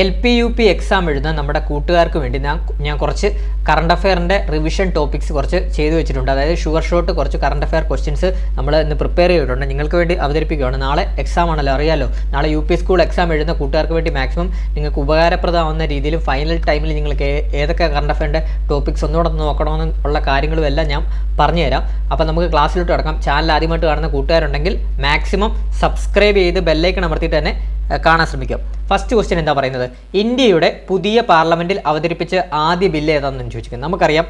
L P U P exam എഴുതുന്ന നമ്മുടെ കൂട്ടുകാർക്ക് വേണ്ടി ഞാൻ ഞാൻ കുറച്ച് കറണ്ട് അഫെയറിന്റെ റിവിഷൻ ടോപ്പിക്സ് കുറച്ച് ചെയ്തു വെച്ചിട്ടുണ്ട്. അതായത് ഷുഗർ ഷോട്ട് കുറച്ച് കറണ്ട് അഫെയർ ക്വസ്റ്റ്യൻസ് നമ്മൾ ഇന്ന് പ്രിപ്പയർ ചെയ്തിട്ടുണ്ട്. നിങ്ങൾക്ക് വേണ്ടി അവതരിപ്പിക്കുകയാണ്. നാളെ എക്സാം ആണല്ലോ അറിയാലോ? നാളെ യു പി സ്കൂൾ എക്സാം എഴുതുന്ന കൂട്ടുകാർക്ക് വേണ്ടി മാക്സിമം നിങ്ങൾക്ക് ഉപകാരപ്രദമാവുന്ന രീതിയിലും ഫൈനൽ ടൈമിൽ നിങ്ങൾക്ക് ഏതൊക്കെ കറണ്ട് അഫെയറിന്റെ ടോപ്പിക്സ് ഒന്നുകൂടെ ഒന്ന് നോക്കണമെന്ന് ഉള്ള കാര്യങ്ങളും എല്ലാം ഞാൻ പറഞ്ഞുതരാം. അപ്പോൾ നമുക്ക് ക്ലാസ്സിലോട്ട് കിടക്കാം. ചാനൽ ആദ്യമായിട്ട് കാണുന്ന കൂട്ടുകാരുണ്ടെങ്കിൽ മാക്സിമം സബ്സ്ക്രൈബ് ചെയ്ത് ബെല്ലൈക്കൺ അമർത്തിയിട്ട് തന്നെ കാണാൻ ശ്രമിക്കാം. ഫസ്റ്റ് ക്വസ്റ്റ്യൻ എന്താ പറയുന്നത്? ഇന്ത്യയുടെ പുതിയ പാർലമെന്റിൽ അവതരിപ്പിച്ച ആദ്യ ബില്ല് ഏതാണെന്ന് ചോദിച്ചിരിക്കുന്നത് നമുക്കറിയാം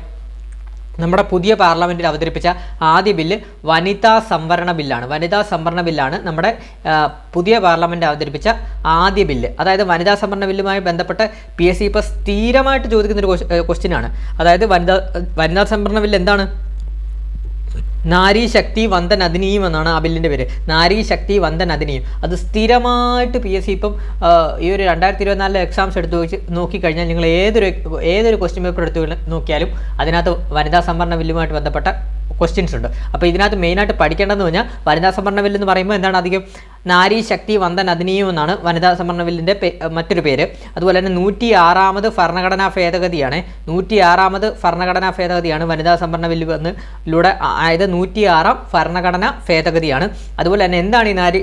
നമ്മുടെ പുതിയ പാർലമെന്റിൽ അവതരിപ്പിച്ച ആദ്യ ബില്ല് വനിതാ സംവരണ ബില്ലാണ്. വനിതാ സംവരണ ബില്ലാണ് നമ്മുടെ പുതിയ പാർലമെന്റ് അവതരിപ്പിച്ച ആദ്യ ബില്ല്. അതായത് വനിതാ സംവരണ ബില്ലുമായി ബന്ധപ്പെട്ട് പി എസ് സി ഇപ്പോൾ സ്ഥിരമായിട്ട് ചോദിക്കുന്ന ഒരു ക്വസ്റ്റ്യൻ ആണ്. അതായത് വനിതാ വനിതാ സംവരണ ബില്ല് എന്താണ്? നാരി ശക്തി വന്ദൻ അധിനിയും എന്നാണ് ആ ബില്ലിന്റെ പേര്. നാരി ശക്തി വന്ദൻ അധിനിയും അത് സ്ഥിരമായിട്ട് പി എസ് സി ഇപ്പം ഈ ഒരു രണ്ടായിരത്തി ഇരുപത്തിനാലിലെ എക്സാംസ് എടുത്ത് വെച്ച് നോക്കിക്കഴിഞ്ഞാൽ നിങ്ങൾ ഏതൊരു ഏതൊരു ക്വസ്റ്റ്യൻ പേപ്പർ എടുത്ത് നോക്കിയാലും അതിനകത്ത് വനിതാ സംവരണ ബില്ലുമായിട്ട് ബന്ധപ്പെട്ട ക്വസ്റ്റ്യൻസ് ഉണ്ട്. അപ്പോൾ ഇതിനകത്ത് മെയിനായിട്ട് പഠിക്കേണ്ടതെന്ന് പറഞ്ഞാൽ വനിതാ സംവരണ ബില്ല് എന്ന് പറയുമ്പോൾ എന്താണ് അധികം നാരി ശക്തി വന്ദൻ അധിനിയും എന്നാണ് വനിതാ സംവരണ ബില്ലിന്റെ മറ്റൊരു പേര്. അതുപോലെ തന്നെ നൂറ്റി ആറാമത് ഭരണഘടനാ ഭേദഗതിയാണ്. നൂറ്റി ആറാമത് ഭരണഘടനാ ഭേദഗതിയാണ് വനിതാ സംവരണ ബില്ല് വന്നിലൂടെ അതായത് നൂറ്റി ആറാം ഭരണഘടനാ ഭേദഗതിയാണ്. അതുപോലെ തന്നെ എന്താണ് ഈ നാരി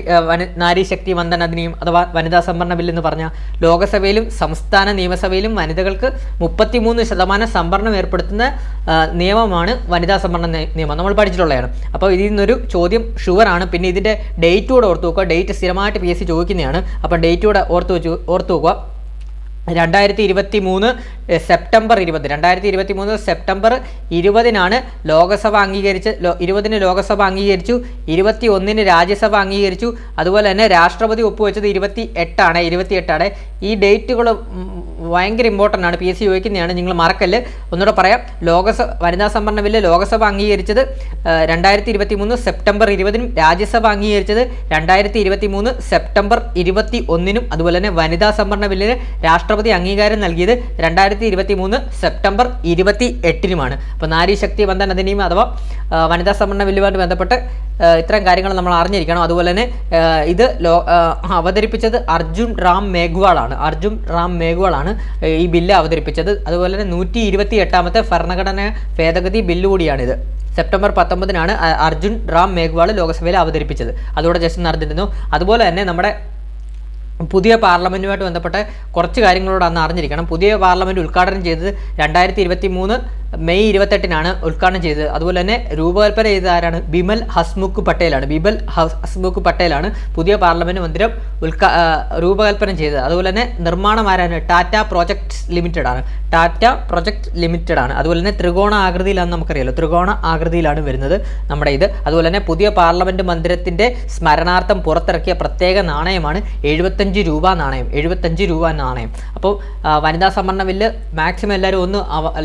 നാരി ശക്തി വന്ദൻ അധിനിയും അഥവാ വനിതാ സംവരണ ബില്ല് എന്ന് പറഞ്ഞാൽ ലോകസഭയിലും സംസ്ഥാന നിയമസഭയിലും വനിതകൾക്ക് മുപ്പത്തിമൂന്ന് ശതമാനം സംവരണം ഏർപ്പെടുത്തുന്ന നിയമമാണ് വനിതാ സംവരണ നിയമം. നമ്മൾ പഠിച്ചിട്ടുള്ളതാണ്. അപ്പോൾ ഇതിൽ നിന്നൊരു ചോദ്യം ഷുവറാണ്. പിന്നെ ഇതിന്റെ ഡേറ്റ് കൂടെ ഓർത്ത് നോക്കുക. ഡേറ്റ് സ്ഥിരമായിട്ട് പി എസ് സി ചോദിക്കുന്നതാണ്. അപ്പം ഡേറ്റ് കൂടെ ഓർത്ത് വെച്ചു ഓർത്ത് നോക്കുക രണ്ടായിരത്തി ഇരുപത്തി മൂന്ന് സെപ്റ്റംബർ ഇരുപത്. രണ്ടായിരത്തി ഇരുപത്തി മൂന്ന് സെപ്റ്റംബർ ഇരുപതിനാണ് ലോകസഭ അംഗീകരിച്ച് ലോ- ഇരുപതിന് ലോകസഭ അംഗീകരിച്ചു ഇരുപത്തി ഒന്നിന് രാജ്യസഭ അംഗീകരിച്ചു. അതുപോലെ തന്നെ രാഷ്ട്രപതി ഒപ്പുവെച്ചത് ഇരുപത്തി എട്ടാണ് ഇരുപത്തി എട്ടാണ് ഈ ഡേറ്റുകൾ ഭയങ്കര ഇമ്പോർട്ടന്റ് ആണ്. പി എസ് സി ചോദിക്കുന്നതാണ് നിങ്ങൾ മറക്കല്ല്. ഒന്നുകൂടെ പറയാം. ലോകസഭ വനിതാ സംവരണ ബില്ല് ലോകസഭ അംഗീകരിച്ചത് രണ്ടായിരത്തി ഇരുപത്തി മൂന്ന് സെപ്റ്റംബർ ഇരുപതിനും രാജ്യസഭ അംഗീകരിച്ചത് രണ്ടായിരത്തി ഇരുപത്തി മൂന്ന് സെപ്റ്റംബർ ഇരുപത്തി ഒന്നിനും അതുപോലെ തന്നെ വനിതാ സംവരണ ബില്ലിന് രാഷ്ട്രപതി അംഗീകാരം നൽകിയത് രണ്ടായിരത്തി ഇരുപത്തി മൂന്ന് സെപ്റ്റംബർ ഇരുപത്തി എട്ടിനുമാണ് അപ്പോൾ നാരി ശക്തി ബന്ധൻ അധിനിയമം അഥവാ വനിതാ സംവരണ ബില്ലുമായിട്ട് ബന്ധപ്പെട്ട് ഇത്തരം കാര്യങ്ങൾ നമ്മൾ അറിഞ്ഞിരിക്കണം. അതുപോലെ തന്നെ ഇത് അവതരിപ്പിച്ചത് അർജുൻ റാം മേഘ്വാളാണ്. അർജുൻ റാം മേഘ്വാളാണ് ഈ ബില്ല് അവതരിപ്പിച്ചത്. അതുപോലെ തന്നെ നൂറ്റി ഇരുപത്തി എട്ടാമത്തെ ഭരണഘടന ഭേദഗതി ബില്ല് കൂടിയാണിത്. സെപ്റ്റംബർ പത്തൊമ്പതിനാണ് അർജുൻ റാം മേഘ്വാൾ ലോക്സഭയിൽ അവതരിപ്പിച്ചത്. അതോടെ ജസ്റ്റ് നടന്നിരുന്നു. അതുപോലെ തന്നെ നമ്മുടെ പുതിയ പാർലമെന്റുമായിട്ട് ബന്ധപ്പെട്ട കുറച്ച് കാര്യങ്ങളോട് അന്ന് അറിഞ്ഞിരിക്കണം. പുതിയ പാർലമെന്റ് ഉദ്ഘാടനം ചെയ്തത് രണ്ടായിരത്തി ഇരുപത്തി മൂന്ന് മെയ് ഇരുപത്തെട്ടിനാണ് ഉദ്ഘാടനം ചെയ്തത്. അതുപോലെ തന്നെ രൂപകൽപ്പന ചെയ്ത ആരാണ്? ബിമൽ ഹസ്മുഖ് പട്ടേലാണ്. ബിമൽ ഹസ്- ഹസ്മുഖ് പട്ടേലാണ് പുതിയ പാർലമെന്റ് മന്ദിരം ഉദ്ഘാ രൂപകൽപ്പന ചെയ്തത്. അതുപോലെ തന്നെ നിർമ്മാണം ആരാണ്? ടാറ്റ പ്രോജക്ട്സ് ലിമിറ്റഡ് ആണ്. ടാറ്റ പ്രൊജക്ട് ലിമിറ്റഡ് ആണ്. അതുപോലെ തന്നെ ത്രികോണ ആകൃതിയിലാണ് നമുക്കറിയാലോ. ത്രികോണ ആകൃതിയിലാണ് വരുന്നത് നമ്മുടെ ഇത്. അതുപോലെ തന്നെ പുതിയ പാർലമെന്റ് മന്ദിരത്തിന്റെ സ്മരണാർത്ഥം പുറത്തിറക്കിയ പ്രത്യേക നാണയമാണ് എഴുപത്തഞ്ച് രൂപ നാണയം എഴുപത്തഞ്ച് രൂപ നാണയം അപ്പോൾ വനിതാ സംവരണ ബില്ല് മാക്സിമം എല്ലാവരും ഒന്ന്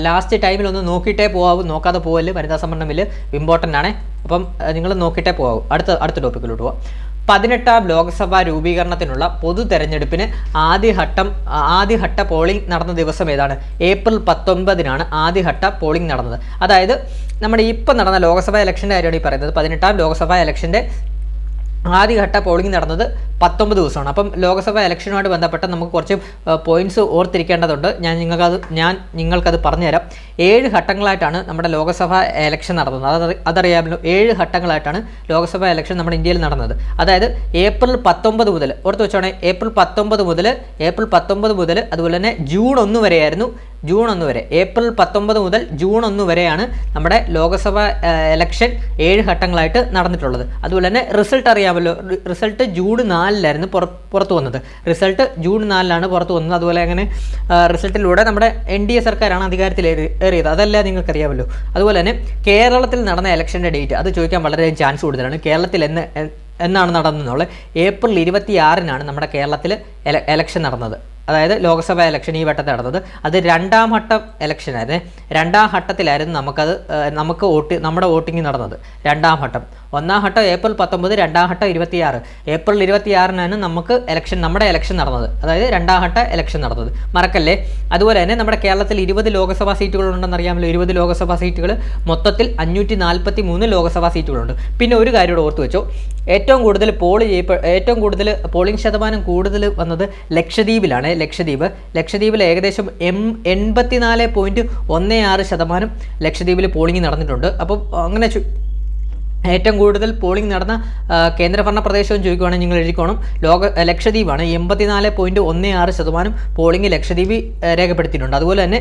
ലാസ്റ്റ് ടൈമിൽ ഒന്ന് നോക്കിയിട്ടേ പോകാവൂ നോക്കാതെ പോകൽ വനിതാ സംവരണ ബില്ല് ഇമ്പോർട്ടന്റ് ആണ്. അപ്പം നിങ്ങൾ നോക്കിയിട്ടേ പോകാവൂ അടുത്ത അടുത്ത ടോപ്പിക്കിലോട്ട് പോവാം. പതിനെട്ടാം ലോക്സഭാ രൂപീകരണത്തിനുള്ള പൊതു തെരഞ്ഞെടുപ്പിന് ആദ്യഘട്ടം ആദ്യഘട്ട പോളിംഗ് നടന്ന ദിവസം ഏതാണ്? ഏപ്രിൽ പത്തൊൻപതിനാണ് ആദ്യഘട്ട പോളിംഗ് നടന്നത്. അതായത് നമ്മുടെ ഇപ്പം നടന്ന ലോക്സഭാ ഇലക്ഷന്റെ കാര്യമാണ് ഈ പറയുന്നത്. പതിനെട്ടാം ലോക്സഭാ ഇലക്ഷന്റെ ആദ്യഘട്ട പോളിംഗ് നടന്നത് പത്തൊമ്പത് ദിവസമാണ്. അപ്പം ലോക്സഭ ഇലക്ഷനുമായിട്ട് ബന്ധപ്പെട്ട നമുക്ക് കുറച്ച് പോയിന്റ്സ് ഓർത്തിരിക്കേണ്ടതുണ്ട്. ഞാൻ നിങ്ങൾക്കത് ഞാൻ നിങ്ങൾക്കത് പറഞ്ഞുതരാം. ഏഴ് ഘട്ടങ്ങളായിട്ടാണ് നമ്മുടെ ലോക്സഭ ഇലക്ഷൻ നടന്നത്. അത് അതറിയാമല്ലോ ഏഴ് ഘട്ടങ്ങളായിട്ടാണ് ലോക്സഭ ഇലക്ഷൻ നമ്മുടെ ഇന്ത്യയിൽ നടന്നത്. അതായത് ഏപ്രിൽ പത്തൊമ്പത് മുതൽ ഓർത്ത് വെച്ചോണേ ഏപ്രിൽ പത്തൊമ്പത് മുതൽ ഏപ്രിൽ പത്തൊമ്പത് മുതൽ അതുപോലെ തന്നെ ജൂൺ ഒന്ന് വരെയായിരുന്നു. ജൂൺ ഒന്ന് വരെ ഏപ്രിൽ പത്തൊമ്പത് മുതൽ ജൂൺ ഒന്ന് വരെയാണ് നമ്മുടെ ലോക്സഭ ഇലക്ഷൻ ഏഴ് ഘട്ടങ്ങളായിട്ട് നടന്നിട്ടുള്ളത്. അതുപോലെ തന്നെ റിസൾട്ട് അറിയാമല്ലോ റിസൾട്ട് ജൂൺ നാലിലായിരുന്നു പുറ പുറത്തു വന്നത്. റിസൾട്ട് ജൂൺ നാലിലാണ് പുറത്തു വന്നത്. അതുപോലെ അങ്ങനെ റിസൾട്ടിലൂടെ നമ്മുടെ എൻ ഡി എ സർക്കാരാണ് അധികാരത്തിൽ ഏറിയത്. അതല്ല നിങ്ങൾക്കറിയാമല്ലോ. അതുപോലെ തന്നെ കേരളത്തിൽ നടന്ന ഇലക്ഷന്റെ ഡേറ്റ് അത് ചോദിക്കാൻ വളരെ ചാൻസ് കൂടുതലാണ്. കേരളത്തിൽ എന്ന് എന്നാണ് നടന്നതെന്നുള്ളത് ഏപ്രിൽ ഇരുപത്തി ആറിനാണ് നമ്മുടെ കേരളത്തിൽ എലക്ഷൻ നടന്നത്. അതായത് ലോക്സഭ ഇലക്ഷൻ ഈ വട്ടത്തിൽ നടന്നത്. അത് രണ്ടാം ഘട്ടം ഇലക്ഷനായിരുന്നു രണ്ടാം ഘട്ടത്തിലായിരുന്നു നമുക്കത് നമുക്ക് വോട്ട് നമ്മുടെ വോട്ടിംഗ് നടന്നത്. രണ്ടാം ഘട്ടം. ഒന്നാം ഘട്ടം ഏപ്രിൽ പത്തൊമ്പത് രണ്ടാം ഘട്ടം ഇരുപത്തിയാറ്. ഏപ്രിൽ ഇരുപത്തിയാറിനാണ് നമുക്ക് ഇലക്ഷൻ നമ്മുടെ ഇലക്ഷൻ നടന്നത്. അതായത് രണ്ടാം ഘട്ട ഇലക്ഷൻ നടന്നത്. മറക്കല്ലേ? അതുപോലെ തന്നെ നമ്മുടെ കേരളത്തിൽ ഇരുപത് ലോക്സഭാ സീറ്റുകളുണ്ടെന്ന് അറിയാമല്ലോ. ഇരുപത് ലോക്സഭാ സീറ്റുകൾ. മൊത്തത്തിൽ അഞ്ഞൂറ്റി നാൽപ്പത്തി മൂന്ന് ലോക്സഭാ സീറ്റുകളുണ്ട്. പിന്നെ ഒരു കാര്യം ഓർത്ത് വെച്ചോ. ഏറ്റവും കൂടുതൽ പോൾ ചെയ്യപ്പെ ഏറ്റവും കൂടുതൽ പോളിംഗ് ശതമാനം കൂടുതൽ വന്നത് ലക്ഷദ്വീപിലാണ്. ലക്ഷദ്വീപ്. ലക്ഷദ്വീപിൽ ഏകദേശം എം എൺപത്തിനാല് പോയിന്റ് ഒന്ന് ആറ് ശതമാനം ലക്ഷദ്വീപിൽ പോളിംഗ് നടന്നിട്ടുണ്ട്. അപ്പോൾ അങ്ങനെ ഏറ്റവും കൂടുതൽ പോളിംഗ് നടന്ന കേന്ദ്രഭരണ പ്രദേശവും ചോദിക്കുകയാണെങ്കിൽ നിങ്ങൾ എഴുതിക്കോണം. ലോക ലക്ഷദ്വീപാണ് എൺപത്തിനാല് പോയിന്റ് ഒന്ന് ആറ് ശതമാനം പോളിംഗ് ലക്ഷദ്വീപ് രേഖപ്പെടുത്തിയിട്ടുണ്ട്. അതുപോലെ തന്നെ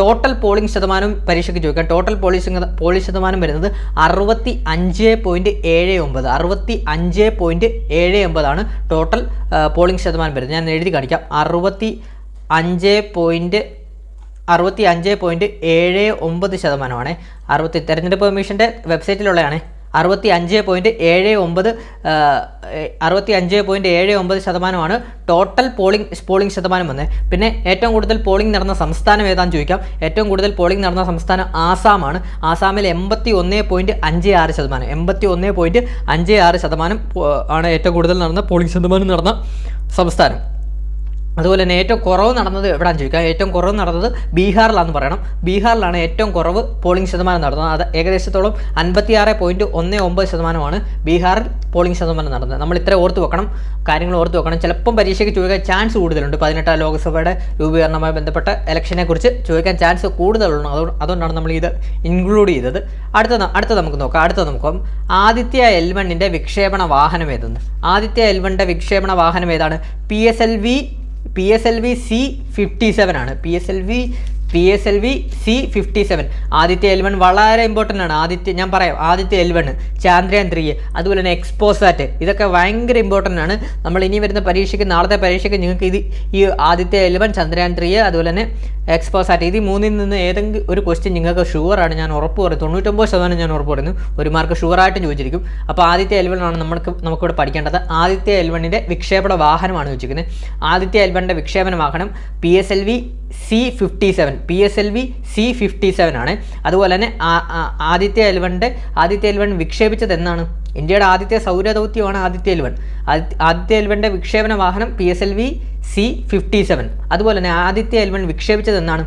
ടോട്ടൽ പോളിംഗ് ശതമാനം പരീക്ഷയ്ക്ക് ചോദിക്കാം. ടോട്ടൽ പോളിംഗ് പോളിംഗ് ശതമാനം വരുന്നത് അറുപത്തി അഞ്ച് പോയിന്റ് ഏഴ് ഒമ്പത് അറുപത്തി അഞ്ച് പോയിന്റ് ഏഴ് ഒമ്പതാണ് ടോട്ടൽ പോളിംഗ് ശതമാനം വരുന്നത്. ഞാൻ എഴുതി കാണിക്കാം. അറുപത്തി അഞ്ച് പോയിന്റ് അറുപത്തി അഞ്ച് പോയിന്റ് ഏഴ് ഒമ്പത് ശതമാനമാണ്. അറുപത്തി തെരഞ്ഞെടുപ്പ് കമ്മീഷന്റെ വെബ്സൈറ്റിലുള്ളതാണ്. അറുപത്തി അഞ്ച് പോയിന്റ് ഏഴ് ഒമ്പത് അറുപത്തി അഞ്ച് പോയിന്റ് ഏഴ് ഒമ്പത് ശതമാനമാണ് ടോട്ടൽ പോളിംഗ് പോളിംഗ് ശതമാനം വന്നത് പിന്നെ ഏറ്റവും കൂടുതൽ പോളിംഗ് നടന്ന സംസ്ഥാനം ഏതാണെന്ന് ചോദിക്കാം. ഏറ്റവും കൂടുതൽ പോളിംഗ് നടന്ന സംസ്ഥാനം ആസാമാണ്. ആസാമിൽ എൺപത്തി ഒന്ന് പോയിന്റ് അഞ്ച് ആറ് ശതമാനം. എൺപത്തി ഒന്ന് പോയിന്റ് അഞ്ച് ആറ് ശതമാനം ആണ് ഏറ്റവും കൂടുതൽ നടന്ന പോളിംഗ് ശതമാനം നടന്ന സംസ്ഥാനം. അതുപോലെ തന്നെ ഏറ്റവും കുറവ് നടന്നത് എവിടെയാണെന്ന് ചോദിക്കുക ഏറ്റവും കുറവ് നടന്നത് ബീഹാറിലാണെന്ന് പറയണം. ബീഹാറിലാണ് ഏറ്റവും കുറവ് പോളിംഗ് ശതമാനം നടന്നത്. അത് ഏകദേശത്തോളം അൻപത്തിയാറ് പോയിന്റ് ഒന്ന് ഒമ്പത് ശതമാനമാണ് ബീഹാറിൽ പോളിംഗ് ശതമാനം നടന്നത്. നമ്മൾ ഇത്ര ഓർത്ത് വെക്കണം. കാര്യങ്ങൾ ഓർത്ത് വെക്കണം. ചിലപ്പം പരീക്ഷയ്ക്ക് ചോദിക്കാൻ ചാൻസ് കൂടുതലുണ്ട്. പതിനെട്ടാം ലോക്സഭയുടെ രൂപീകരണവുമായി ബന്ധപ്പെട്ട ഇലക്ഷനെ കുറിച്ച് ചോദിക്കാൻ ചാൻസ് കൂടുതലുണ്ട് അതുകൊണ്ട് അതുകൊണ്ടാണ് നമ്മൾ ഇത് ഇൻക്ലൂഡ് ചെയ്തത്. അടുത്ത അടുത്ത നമുക്ക് നോക്കാം. അടുത്ത നമുക്ക് ആദിത്യ എൽവണ്ണിന്റെ വിക്ഷേപണ വാഹനം ഏതെന്ന്. ആദിത്യ എൽവണ്ണിന്റെ വിക്ഷേപണ വാഹനം ഏതാണ്? P S L V P S L V C fifty seven ആണ്. P S L V P S L V C fifty സെവൻ ആദിത്യ എൽവൺ വളരെ ഇമ്പോർട്ടന്റ് ആണ്. ആദിത്യ ഞാൻ പറയാം ആദിത്യ എൽവൺ ചാന്ദ്രയാൻ ത്രീ അതുപോലെ തന്നെ എക്സ്പോസാറ്റ് ഇതൊക്കെ ഭയങ്കര ഇമ്പോർട്ടന്റ് ആണ്. നമ്മൾ ഇനി വരുന്ന പരീക്ഷയ്ക്ക് നാളത്തെ പരീക്ഷയ്ക്ക് നിങ്ങൾക്ക് ഇത് ഈ ആദിത്യ എൽവൺ ചന്ദ്രയാൻ ത്രീ അതുപോലെ തന്നെ എക്സ്പോസാറ്റ് ഇത് മൂന്നിൽ നിന്ന് ഏതെങ്കിലും ഒരു ക്വസ്റ്റ്യൻ നിങ്ങൾക്ക് ഷുവറാണ് ഞാൻ ഉറപ്പ് പറയും തൊണ്ണൂറ്റൊമ്പത് ശതമാനം ഞാൻ ഉറപ്പ് പറയുന്നു. ഒരു മാർക്ക് ഷുവറായിട്ടും ചോദിച്ചിരിക്കും. അപ്പോൾ ആദിത്യ എൽവണാണ് നമുക്ക് നമുക്കിവിടെ പഠിക്കേണ്ടത്. ആദിത്യ എൽവണിന്റെ വിക്ഷേപണ വാഹനമാണ് ചോദിച്ചിരിക്കുന്നത്. ആദിത്യ എൽവണിന്റെ വിക്ഷേപണ വാഹനം P S L V C fifty seven P S L V C fifty seven ആണ്. അതുപോലെ തന്നെ ആദിത്യ എൽവണിന്റെ ആദിത്യ എൽവൺ വിക്ഷേപിച്ചത് എന്നാണ്. ഇന്ത്യയുടെ ആദ്യത്തെ സൗരദൗത്യമാണ് ആദിത്യ എൽവൺ ആദിത്യ എൽവന്റെ വിക്ഷേപണ വാഹനം P S L V C fifty seven അതുപോലെ തന്നെ ആദിത്യ എൽവൺ വിക്ഷേപിച്ചത് എന്നാണ്.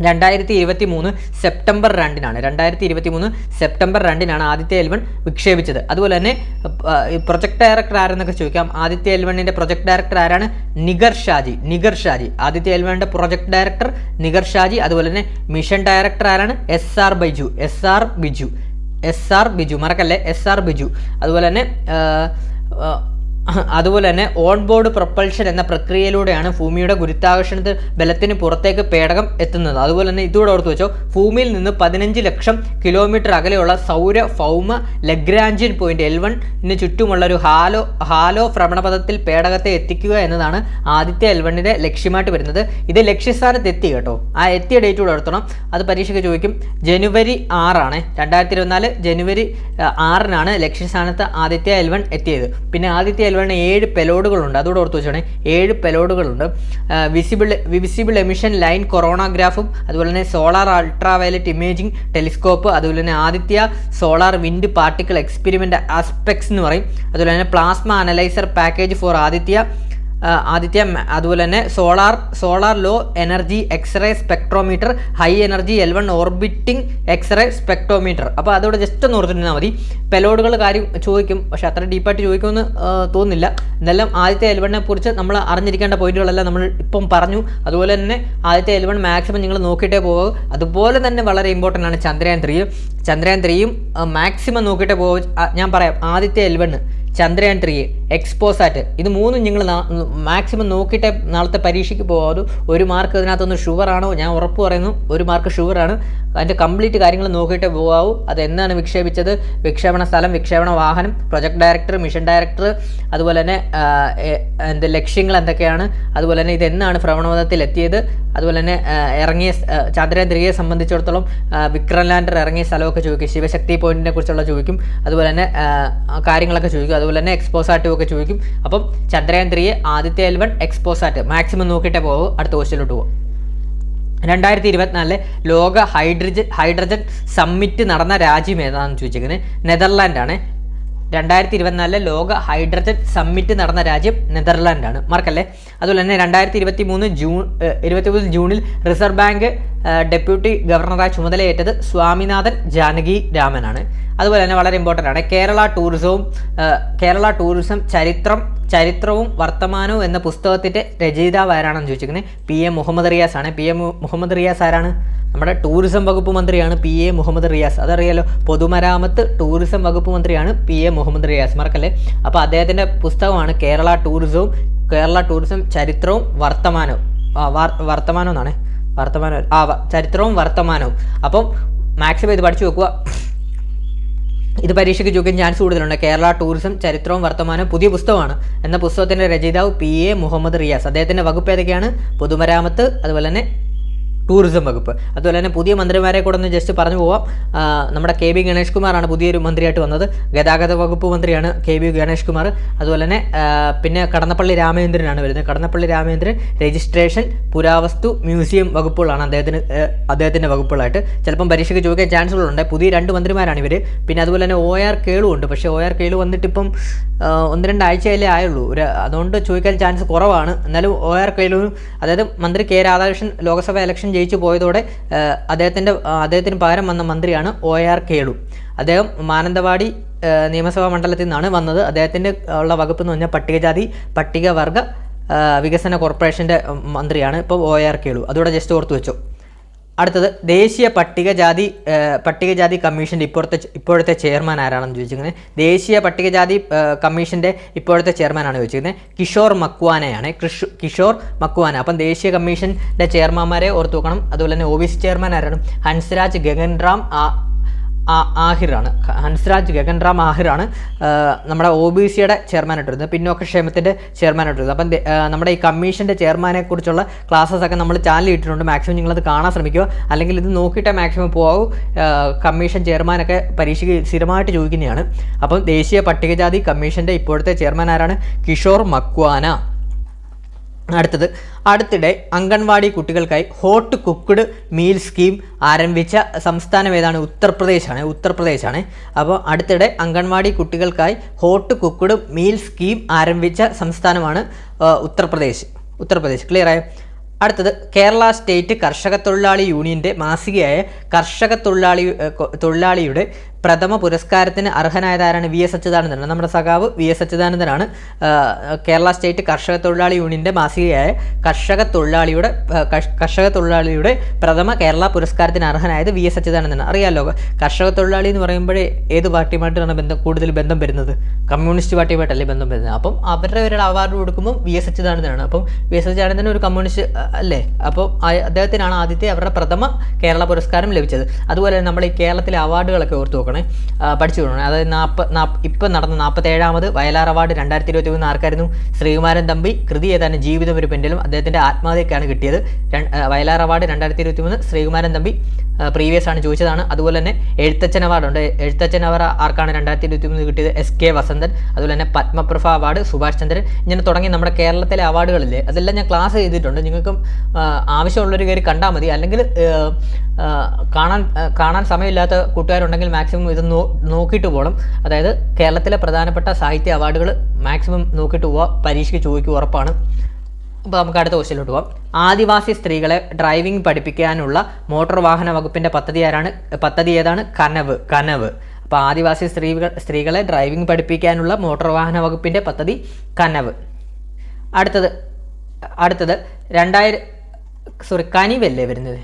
രണ്ടായിരത്തി ഇരുപത്തി മൂന്ന് സെപ്റ്റംബർ രണ്ടിനാണ്. രണ്ടായിരത്തി ഇരുപത്തി മൂന്ന് സെപ്റ്റംബർ രണ്ടിനാണ് ആദിത്യ എൽവൺ വിക്ഷേപിച്ചത്. അതുപോലെ തന്നെ പ്രൊജക്ട് ഡയറക്ടർ ആരെന്നൊക്കെ ചോദിക്കാം. ആദിത്യ എൽവണിന്റെ പ്രൊജക്ട് ഡയറക്ടർ ആരാണ്? നിഗർ ഷാജി. നിഗർ ഷാജി. ആദിത്യ എൽവണിന്റെ പ്രൊജക്ട് ഡയറക്ടർ നിഗർ ഷാജി. അതുപോലെ തന്നെ മിഷൻ ഡയറക്ടർ ആരാണ്? S R Baiju. S R Biju. S R Biju. മറക്കല്ലേ? S R Biju. അതുപോലെ തന്നെ അതുപോലെ തന്നെ ഓൺ ബോർഡ് പ്രൊപ്പൽഷൻ എന്ന പ്രക്രിയയിലൂടെയാണ് ഭൂമിയുടെ ഗുരുത്വാകർഷണ ബലത്തിന് പുറത്തേക്ക് പേടകം എത്തുന്നത്. അതുപോലെ തന്നെ ഇതുകൂടെ ഓർത്ത് വെച്ചോ ഭൂമിയിൽ നിന്ന് പതിനഞ്ച് ലക്ഷം കിലോമീറ്റർ അകലെയുള്ള സൗര ഭൗമ ലഗ്രാഞ്ചിൻ പോയിന്റ് എൽ വണ്ണിന് ചുറ്റുമുള്ള ഒരു ഹാലോ ഹാലോ ഭ്രമണപഥത്തിൽ പേടകത്തെ എത്തിക്കുക എന്നതാണ് ആദ്യത്തെ എൽ വണ്ണിന്റെ ലക്ഷ്യമായിട്ട് വരുന്നത്. ഇത് ലക്ഷ്യസ്ഥാനത്ത് എത്തി കേട്ടോ. ആ എത്തിയ ഡേറ്റ് കൂടെ ഓർത്തണം. അത് പരീക്ഷയ്ക്ക് ചോദിക്കും ജനുവരി ആറാണ്. രണ്ടായിരത്തി ഇരുപത്തിനാല് ജനുവരി ആറിനാണ് ലക്ഷ്യസ്ഥാനത്ത് ആദിത്യ എൽ വൺ എത്തിയത്. പിന്നെ ആദിത്യ എൽ വണ്ണിന് ഏഴ് പെലോഡുകളുണ്ട്. അതുകൂടെ ഓർത്ത് വെച്ചോണേ. ഏഴ് പെലോഡുകളുണ്ട്. വിസിബിൾ വിസിബിൾ എമിഷൻ ലൈൻ കൊറോണോഗ്രാഫും അതുപോലെ തന്നെ solar ultra violet imaging telescope അതുപോലെ തന്നെ Aditya solar wind particle experiment aspects എന്ന് പറയും. അതുപോലെ തന്നെ plasma analyser package for Aditya ആ, ആദിത്യ അതുപോലെ തന്നെ solar solar low energy X ray spectrometer high energy L one orbiting X ray spectrometer. അപ്പോൾ അതോടെ ജസ്റ്റ് ഒന്ന് ഓർത്തിരുന്നാൽ മതി. പെലോഡുകൾ കാര്യം ചോദിക്കും. പക്ഷേ അത്ര ഡീപ്പായിട്ട് ചോദിക്കുമെന്ന് തോന്നുന്നില്ല. എന്നാലും ആദ്യത്തെ എൽ വണ്ണിനെ കുറിച്ച് നമ്മൾ അറിഞ്ഞിരിക്കേണ്ട പോയിന്റുകളെല്ലാം നമ്മൾ ഇപ്പം പറഞ്ഞു. അതുപോലെ തന്നെ ആദ്യത്തെ എൽ വൺ മാക്സിമം നിങ്ങൾ നോക്കിയിട്ടേ പോകുക അതുപോലെ തന്നെ വളരെ ഇമ്പോർട്ടന്റ് ആണ് ചന്ദ്രയാൻ ത്രീ ചന്ദ്രയാൻ ത്രീയും മാക്സിമം നോക്കിയിട്ടേ പോകുക ഞാൻ പറയാം ആദ്യത്തെ എൽ ചന്ദ്രയാൻ ത്രീ എക്സ്പോസാറ്റ് ഇത് മൂന്നും നിങ്ങൾ മാക്സിമം നോക്കിയിട്ടേ നാളത്തെ പരീക്ഷയ്ക്ക് പോകാതെ ഒരു മാർക്ക് ഇതിനകത്തൊന്ന് ഷുവറാണോ ഞാൻ ഉറപ്പ് പറയുന്നു ഒരു മാർക്ക് ഷുവറാണ് അതിന്റെ കംപ്ലീറ്റ് കാര്യങ്ങൾ നോക്കിയിട്ട് പോകാവൂ അത് എന്നാണ് വിക്ഷേപിച്ചത്? വിക്ഷേപണ സ്ഥലം വിക്ഷേപണ വാഹനം പ്രൊജക്ട് ഡയറക്ടർ മിഷൻ ഡയറക്ടർ അതുപോലെ തന്നെ എന്ത് ലക്ഷ്യങ്ങൾ എന്തൊക്കെയാണ്? അതുപോലെ തന്നെ ഇത് എന്നാണ് ഭ്രമണപഥത്തിൽ എത്തിയത്? അതുപോലെ തന്നെ ഇറങ്ങിയ ചന്ദ്രയാൻ ത്രീയെ സംബന്ധിച്ചിടത്തോളം വിക്രം ലാൻഡർ ഇറങ്ങിയ സ്ഥലമൊക്കെ ചോദിക്കും. ശിവശക്തി പോയിന്റിനെ കുറിച്ചുള്ള ചോദിക്കും. അതുപോലെ തന്നെ കാര്യങ്ങളൊക്കെ ചോദിക്കും. അതുപോലെ തന്നെ എക്സ്പോസാറ്റും ഒക്കെ ചോദിക്കും. അപ്പം Chandrayaan ത്രീയെ Aditya L one XPoSat maximum നോക്കിയിട്ടേ പോകും അടുത്ത ക്വസ്റ്റ്യനിലോട്ട് പോകും രണ്ടായിരത്തി ഇരുപത്തിനാലിലെ ലോക ഹൈഡ്രജൻ ഹൈഡ്രജൻ സമ്മിറ്റ് നടന്ന രാജ്യം ഏതാണെന്ന് ചോദിച്ചിരിക്കുന്നത് നെതർലാൻഡാണ്. രണ്ടായിരത്തി ഇരുപത്തിനാലിലെ ലോക ഹൈഡ്രജൻ സമ്മിറ്റ് നടന്ന രാജ്യം നെതർലാൻഡാണ്. മാർക്കല്ലേ? അതുപോലെ തന്നെ രണ്ടായിരത്തി ഇരുപത്തി മൂന്ന് ജൂൺ ഇരുപത്തി മൂന്ന് ജൂണിൽ റിസർവ് ബാങ്ക് ഡെപ്യൂട്ടി ഗവർണറായി ചുമതലയേറ്റത് സ്വാമിനാഥൻ ജാനകി രാമനാണ്. അതുപോലെ തന്നെ വളരെ ഇമ്പോർട്ടന്റ് ആണ്. കേരള ടൂറിസവും കേരള ടൂറിസം ചരിത്രം ചരിത്രവും വർത്തമാനവും എന്ന പുസ്തകത്തിന്റെ രചയിതാവ് ആരാണെന്ന് ചോദിച്ചിരിക്കുന്നത് പി എ മുഹമ്മദ് റിയാസ് ആണ്. പി എ മുഹമ്മദ് റിയാസ് ആരാണ്? നമ്മുടെ ടൂറിസം വകുപ്പ് മന്ത്രിയാണ് പി എ മുഹമ്മദ് റിയാസ്. അതറിയാലോ പൊതുമരാമത്ത് ടൂറിസം വകുപ്പ് മന്ത്രിയാണ് പി എ മുഹമ്മദ് റിയാസ് മറക്കല്ലേ? അപ്പോൾ അദ്ദേഹത്തിന്റെ പുസ്തകമാണ് കേരള ടൂറിസവും കേരള ടൂറിസം ചരിത്രവും വർത്തമാനവും. വർത്തമാനം എന്നാണ്? വർത്തമാനം ആ ചരിത്രവും വർത്തമാനവും. അപ്പം മാക്സിമം ഇത് പഠിച്ചു വെക്കുക. ഇത് പരീക്ഷയ്ക്ക് ചോദിക്കാൻ ചാൻസ് കൂടുതലുണ്ട്. കേരള ടൂറിസം ചരിത്രവും വർത്തമാനവും പുതിയ പുസ്തകമാണ്. എന്ന പുസ്തകത്തിന്റെ രചയിതാവ് പി. എ. മുഹമ്മദ് റിയാസ്. അദ്ദേഹത്തിന്റെ വകുപ്പ് ഏതൊക്കെയാണ്? പൊതുമരാമത്ത് അതുപോലെ തന്നെ ടൂറിസം വകുപ്പ്. അതുപോലെ തന്നെ പുതിയ മന്ത്രിമാരെ കൂടെ ഒന്ന് ജസ്റ്റ് പറഞ്ഞു പോവാം. നമ്മുടെ കെ ബി ഗണേഷ് കുമാറാണ് പുതിയൊരു മന്ത്രിയായിട്ട് വന്നത്. ഗതാഗത വകുപ്പ് മന്ത്രിയാണ് കെ ബി ഗണേഷ് കുമാർ അതുപോലെ തന്നെ പിന്നെ കടന്നപ്പള്ളി രാമചന്ദ്രനാണ് വരുന്നത്. കടന്നപ്പള്ളി രാമചന്ദ്രൻ രജിസ്ട്രേഷൻ പുരാവസ്തു മ്യൂസിയം വകുപ്പുകളാണ് അദ്ദേഹത്തിന് അദ്ദേഹത്തിന്റെ വകുപ്പുകളായിട്ട്. ചിലപ്പം പരീക്ഷയ്ക്ക് ചോദിക്കാൻ ചാൻസുകളുണ്ട്. പുതിയ രണ്ട് മന്ത്രിമാരാണ് ഇവർ പിന്നെ അതുപോലെ തന്നെ ഒ ആർ കേളു ഉണ്ട്. പക്ഷേ ഒ ആർ കേളു വന്നിട്ട് ഇപ്പം ആ, ഒന്ന് രണ്ടാഴ്ചയല്ലേ ആയുള്ളൂ. ഒരു അതുകൊണ്ട് ചോദിക്കാൻ ചാൻസ് കുറവാണ്. എന്നാലും ഒ ആർ കേളു അതായത് മന്ത്രി കെ രാധാകൃഷ്ണൻ ലോക്സഭ ഇലക്ഷൻ ജയിച്ചു പോയതോടെ അദ്ദേഹത്തിന്റെ അദ്ദേഹത്തിന് പകരം വന്ന മന്ത്രിയാണ് ഒ ആർ കേളു. അദ്ദേഹം മാനന്തവാടി നിയമസഭാ മണ്ഡലത്തിൽ നിന്നാണ് വന്നത്. അദ്ദേഹത്തിന്റെ ഉള്ള വകുപ്പ് എന്ന് പറഞ്ഞാൽ പട്ടികജാതി പട്ടികവർഗ വികസന കോർപ്പറേഷന്റെ മന്ത്രിയാണ് ഇപ്പോൾ ഒ ആർ കേളു. അതുകൂടെ ജസ്റ്റ് ഓർത്ത് വെച്ചോ അടുത്തത് ദേശീയ പട്ടികജാതി പട്ടികജാതി കമ്മീഷന്റെ ഇപ്പോഴത്തെ ഇപ്പോഴത്തെ ചെയർമാൻ ആരാണെന്ന് ചോദിച്ചിരിക്കുന്നത്? ദേശീയ പട്ടികജാതി കമ്മീഷന്റെ ഇപ്പോഴത്തെ ചെയർമാനാണ് ചോദിച്ചിരിക്കുന്നത്. കിഷോർ മക്വാനയാണ്. കൃഷ് കിഷോർ മക്വാന. അപ്പം ദേശീയ കമ്മീഷന്റെ ചെയർമാന്മാരെ ഓർത്ത് നോക്കണം അതുപോലെ തന്നെ ഒ ചെയർമാൻ ആരാണ്? ഹൻസ്രാജ് ഗഗൻറാം ആ- ആഹിറാണ്. ഹൻസ്രാജ് ഗഗൻറാം ആഹിറാണ് നമ്മുടെ ഒ ബി സിയുടെ ചെയർമാനായിട്ടിരുന്നത്. പിന്നോക്ക ക്ഷേമത്തിന്റെ ചെയർമാനായിട്ടിരുന്നത്. അപ്പം നമ്മുടെ ഈ കമ്മീഷന്റെ ചെയർമാനെ കുറിച്ചുള്ള ക്ലാസ്സസ് ഒക്കെ നമ്മൾ ചാനലിൽ ഇട്ടിട്ടുണ്ട്. മാക്സിമം നിങ്ങളത് കാണാൻ ശ്രമിക്കുക. അല്ലെങ്കിൽ ഇത് നോക്കിയിട്ടേ മാക്സിമം പോകാവൂ. കമ്മീഷൻ ചെയർമാനൊക്കെ പരീക്ഷയ്ക്ക് സ്ഥിരമായിട്ട് ചോദിക്കുന്നതാണ്. അപ്പം ദേശീയ പട്ടികജാതി കമ്മീഷന്റെ ഇപ്പോഴത്തെ ചെയർമാൻ ആരാണ്? കിഷോർ മക്വാന. അടുത്തത് അടുത്തിടെ അംഗൻവാടി കുട്ടികൾക്കായി ഹോട്ട് കുക്ക്ഡ് മീൽ സ്കീം ആരംഭിച്ച സംസ്ഥാനം ഏതാണ്? ഉത്തർപ്രദേശാണ് ഉത്തർപ്രദേശാണ്. അപ്പോൾ അടുത്തിടെ അംഗൻവാടി കുട്ടികൾക്കായി ഹോട്ട് കുക്ക്ഡ് മീൽ സ്കീം ആരംഭിച്ച സംസ്ഥാനമാണ് ഉത്തർപ്രദേശ്. ഉത്തർപ്രദേശ് ക്ലിയർ ആയോ? അടുത്തത് കേരള സ്റ്റേറ്റ് കർഷക തൊഴിലാളി യൂണിയന്റെ മാസികയായ കർഷക തൊഴിലാളി തൊഴിലാളിയുടെ പ്രഥമ പുരസ്കാരത്തിന് അർഹനായതാരാണ് വി എസ് അച്യുതാനന്ദനാണ് നമ്മുടെ സഖാവ് വി എസ് അച്യുതാനന്ദനാണ്. കേരള സ്റ്റേറ്റ് കർഷക തൊഴിലാളി യൂണിയന്റെ മാസികയായ കർഷക തൊഴിലാളിയുടെ കർഷക തൊഴിലാളിയുടെ പ്രഥമ കേരള പുരസ്കാരത്തിന് അർഹനായത് വി എസ് അച്യുതാനന്ദനാണ്. അറിയാലോ കർഷക തൊഴിലാളി എന്ന് പറയുമ്പോഴേ ഏത് പാർട്ടിയുമായിട്ടാണ് ബന്ധം കൂടുതൽ ബന്ധം വരുന്നത്? കമ്മ്യൂണിസ്റ്റ് പാർട്ടിയുമായിട്ടല്ലേ ബന്ധം വരുന്നത്? അപ്പം അവരുടെ ഒരു അവാർഡ് കൊടുക്കുമ്പോൾ വി എസ് അച്യുതാനന്ദനാണ്. അപ്പം വി എസ് അച്യുതാനന്ദൻ ഒരു കമ്മ്യൂണിസ്റ്റ് അല്ലേ? അപ്പോൾ അദ്ദേഹത്തിനാണ് ആദ്യത്തെ അവരുടെ പ്രഥമ കേരള പുരസ്കാരം ലഭിച്ചത്. അതുപോലെ നമ്മൾ ഈ കേരളത്തിലെ അവാർഡുകളൊക്കെ ഓർത്ത് നോക്കണേ. പഠിച്ചു നോക്കണേ അതായത് നാൽപ്പ നാപ്പ് ഇപ്പം നടന്ന നാൽപ്പത്തേഴാമത് വയലാർ അവാർഡ് രണ്ടായിരത്തി ഇരുപത്തി മൂന്ന് ആർക്കായിരുന്നു? ശ്രീകുമാരൻ തമ്പി കൃതി ഏതാനും ജീവിതം ഒരു പെൻഡിലും അദ്ദേഹത്തിന്റെ ആത്മഹത്യക്കാണ് കിട്ടിയത്. വയലാർ അവാർഡ് രണ്ടായിരത്തി ഇരുപത്തി മൂന്ന് ശ്രീകുമാരൻ തമ്പി പ്രീവിയസ് ആണ് ചോദിച്ചതാണ്. അതുപോലെ തന്നെ എഴുത്തച്ഛൻ അവാർഡുണ്ട് എഴുത്തച്ഛൻ അവാർഡ് ആർക്കാണ് രണ്ടായിരത്തി ഇരുപത്തി മൂന്ന് കിട്ടിയത്? S K Vasanthan. അതുപോലെ തന്നെ പത്മപ്രഭ അവാർഡ് സുഭാഷ് ചന്ദ്രൻ. ഇങ്ങനെ തുടങ്ങി നമ്മുടെ കേരളത്തിലെ അവാർഡുകളില്ലേ അതെല്ലാം ഞാൻ ക്ലാസ് ചെയ്തിട്ടുണ്ട്. നിങ്ങൾക്കും ആവശ്യമുള്ളൊരു കയറി കണ്ടാൽ മതി. അല്ലെങ്കിൽ കാണാൻ കാണാൻ സമയമില്ലാത്ത കൂട്ടുകാരുണ്ടെങ്കിൽ മാക്സിമം ഇത് നോ നോക്കിയിട്ട് പോകണം. അതായത് കേരളത്തിലെ പ്രധാനപ്പെട്ട സാഹിത്യ അവാർഡുകൾ മാക്സിമം നോക്കിയിട്ട് പോവുക പരീക്ഷയ്ക്ക് ചോദിക്കുക ഉറപ്പാണ്. അപ്പോൾ നമുക്ക് അടുത്ത ക്വസ്റ്റ്യനിലോട്ട് പോകാം ആദിവാസി സ്ത്രീകളെ ഡ്രൈവിംഗ് പഠിപ്പിക്കാനുള്ള മോട്ടോർ വാഹന വകുപ്പിന്റെ പദ്ധതി ആരാണ്? പദ്ധതി ഏതാണ്? കനവ് കനവ്. അപ്പോൾ ആദിവാസി സ്ത്രീകൾ സ്ത്രീകളെ ഡ്രൈവിംഗ് പഠിപ്പിക്കാനുള്ള മോട്ടോർ വാഹന വകുപ്പിന്റെ പദ്ധതി കനവ്. അടുത്തത് അടുത്തത് രണ്ടായിരം സോറി കനിവല്ലേ വരുന്നത്?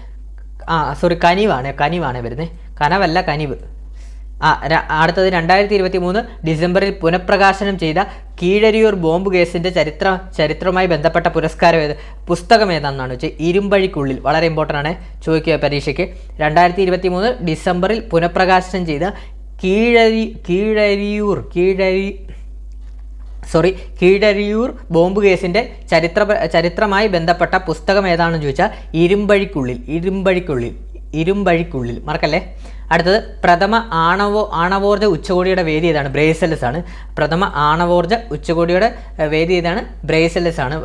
ആ സോറി കനിവാണ് കനിവാണ് വരുന്നത്. കനവല്ല കനിവ്. അടുത്തത് രണ്ടായിരത്തി ഇരുപത്തി മൂന്ന് ഡിസംബറിൽ പുനഃപ്രകാശനം ചെയ്ത കീഴരിയൂർ ബോംബ് കേസിന്റെ ചരിത്ര ചരിത്രവുമായി ബന്ധപ്പെട്ട പുരസ്കാരം ഏത്? പുസ്തകം ഏതാണെന്നാണ് വെച്ചാൽ ഇരുമ്പഴിക്കുള്ളിൽ. വളരെ ഇമ്പോർട്ടന്റ് ആണ്. ചോദിക്കുക പരീക്ഷയ്ക്ക്. രണ്ടായിരത്തി ഇരുപത്തി മൂന്ന് ഡിസംബറിൽ പുനഃപ്രകാശനം ചെയ്ത കീഴരി കീഴരിയൂർ കീഴരി സോറി കീഴരിയൂർ ബോംബ് കേസിന്റെ ചരിത്ര ചരിത്രമായി ബന്ധപ്പെട്ട പുസ്തകം ഏതാണെന്ന് ചോദിച്ചാൽ ഇരുമ്പഴിക്കുള്ളിൽ. ഇരുമ്പഴിക്കുള്ളിൽ. ഇരുമ്പഴിക്കുള്ളിൽ. മറക്കല്ലേ? അടുത്തത് പ്രഥമ ആണവോ ആണവോർജ ഉച്ചകോടിയുടെ വേദി ഏതാണ്? ബ്രേസലസ് ആണ്. പ്രഥമ ആണവോർജ ഉച്ചകോടിയുടെ വേദി ഏതാണ്? ബ്രേസലസ് ആണ്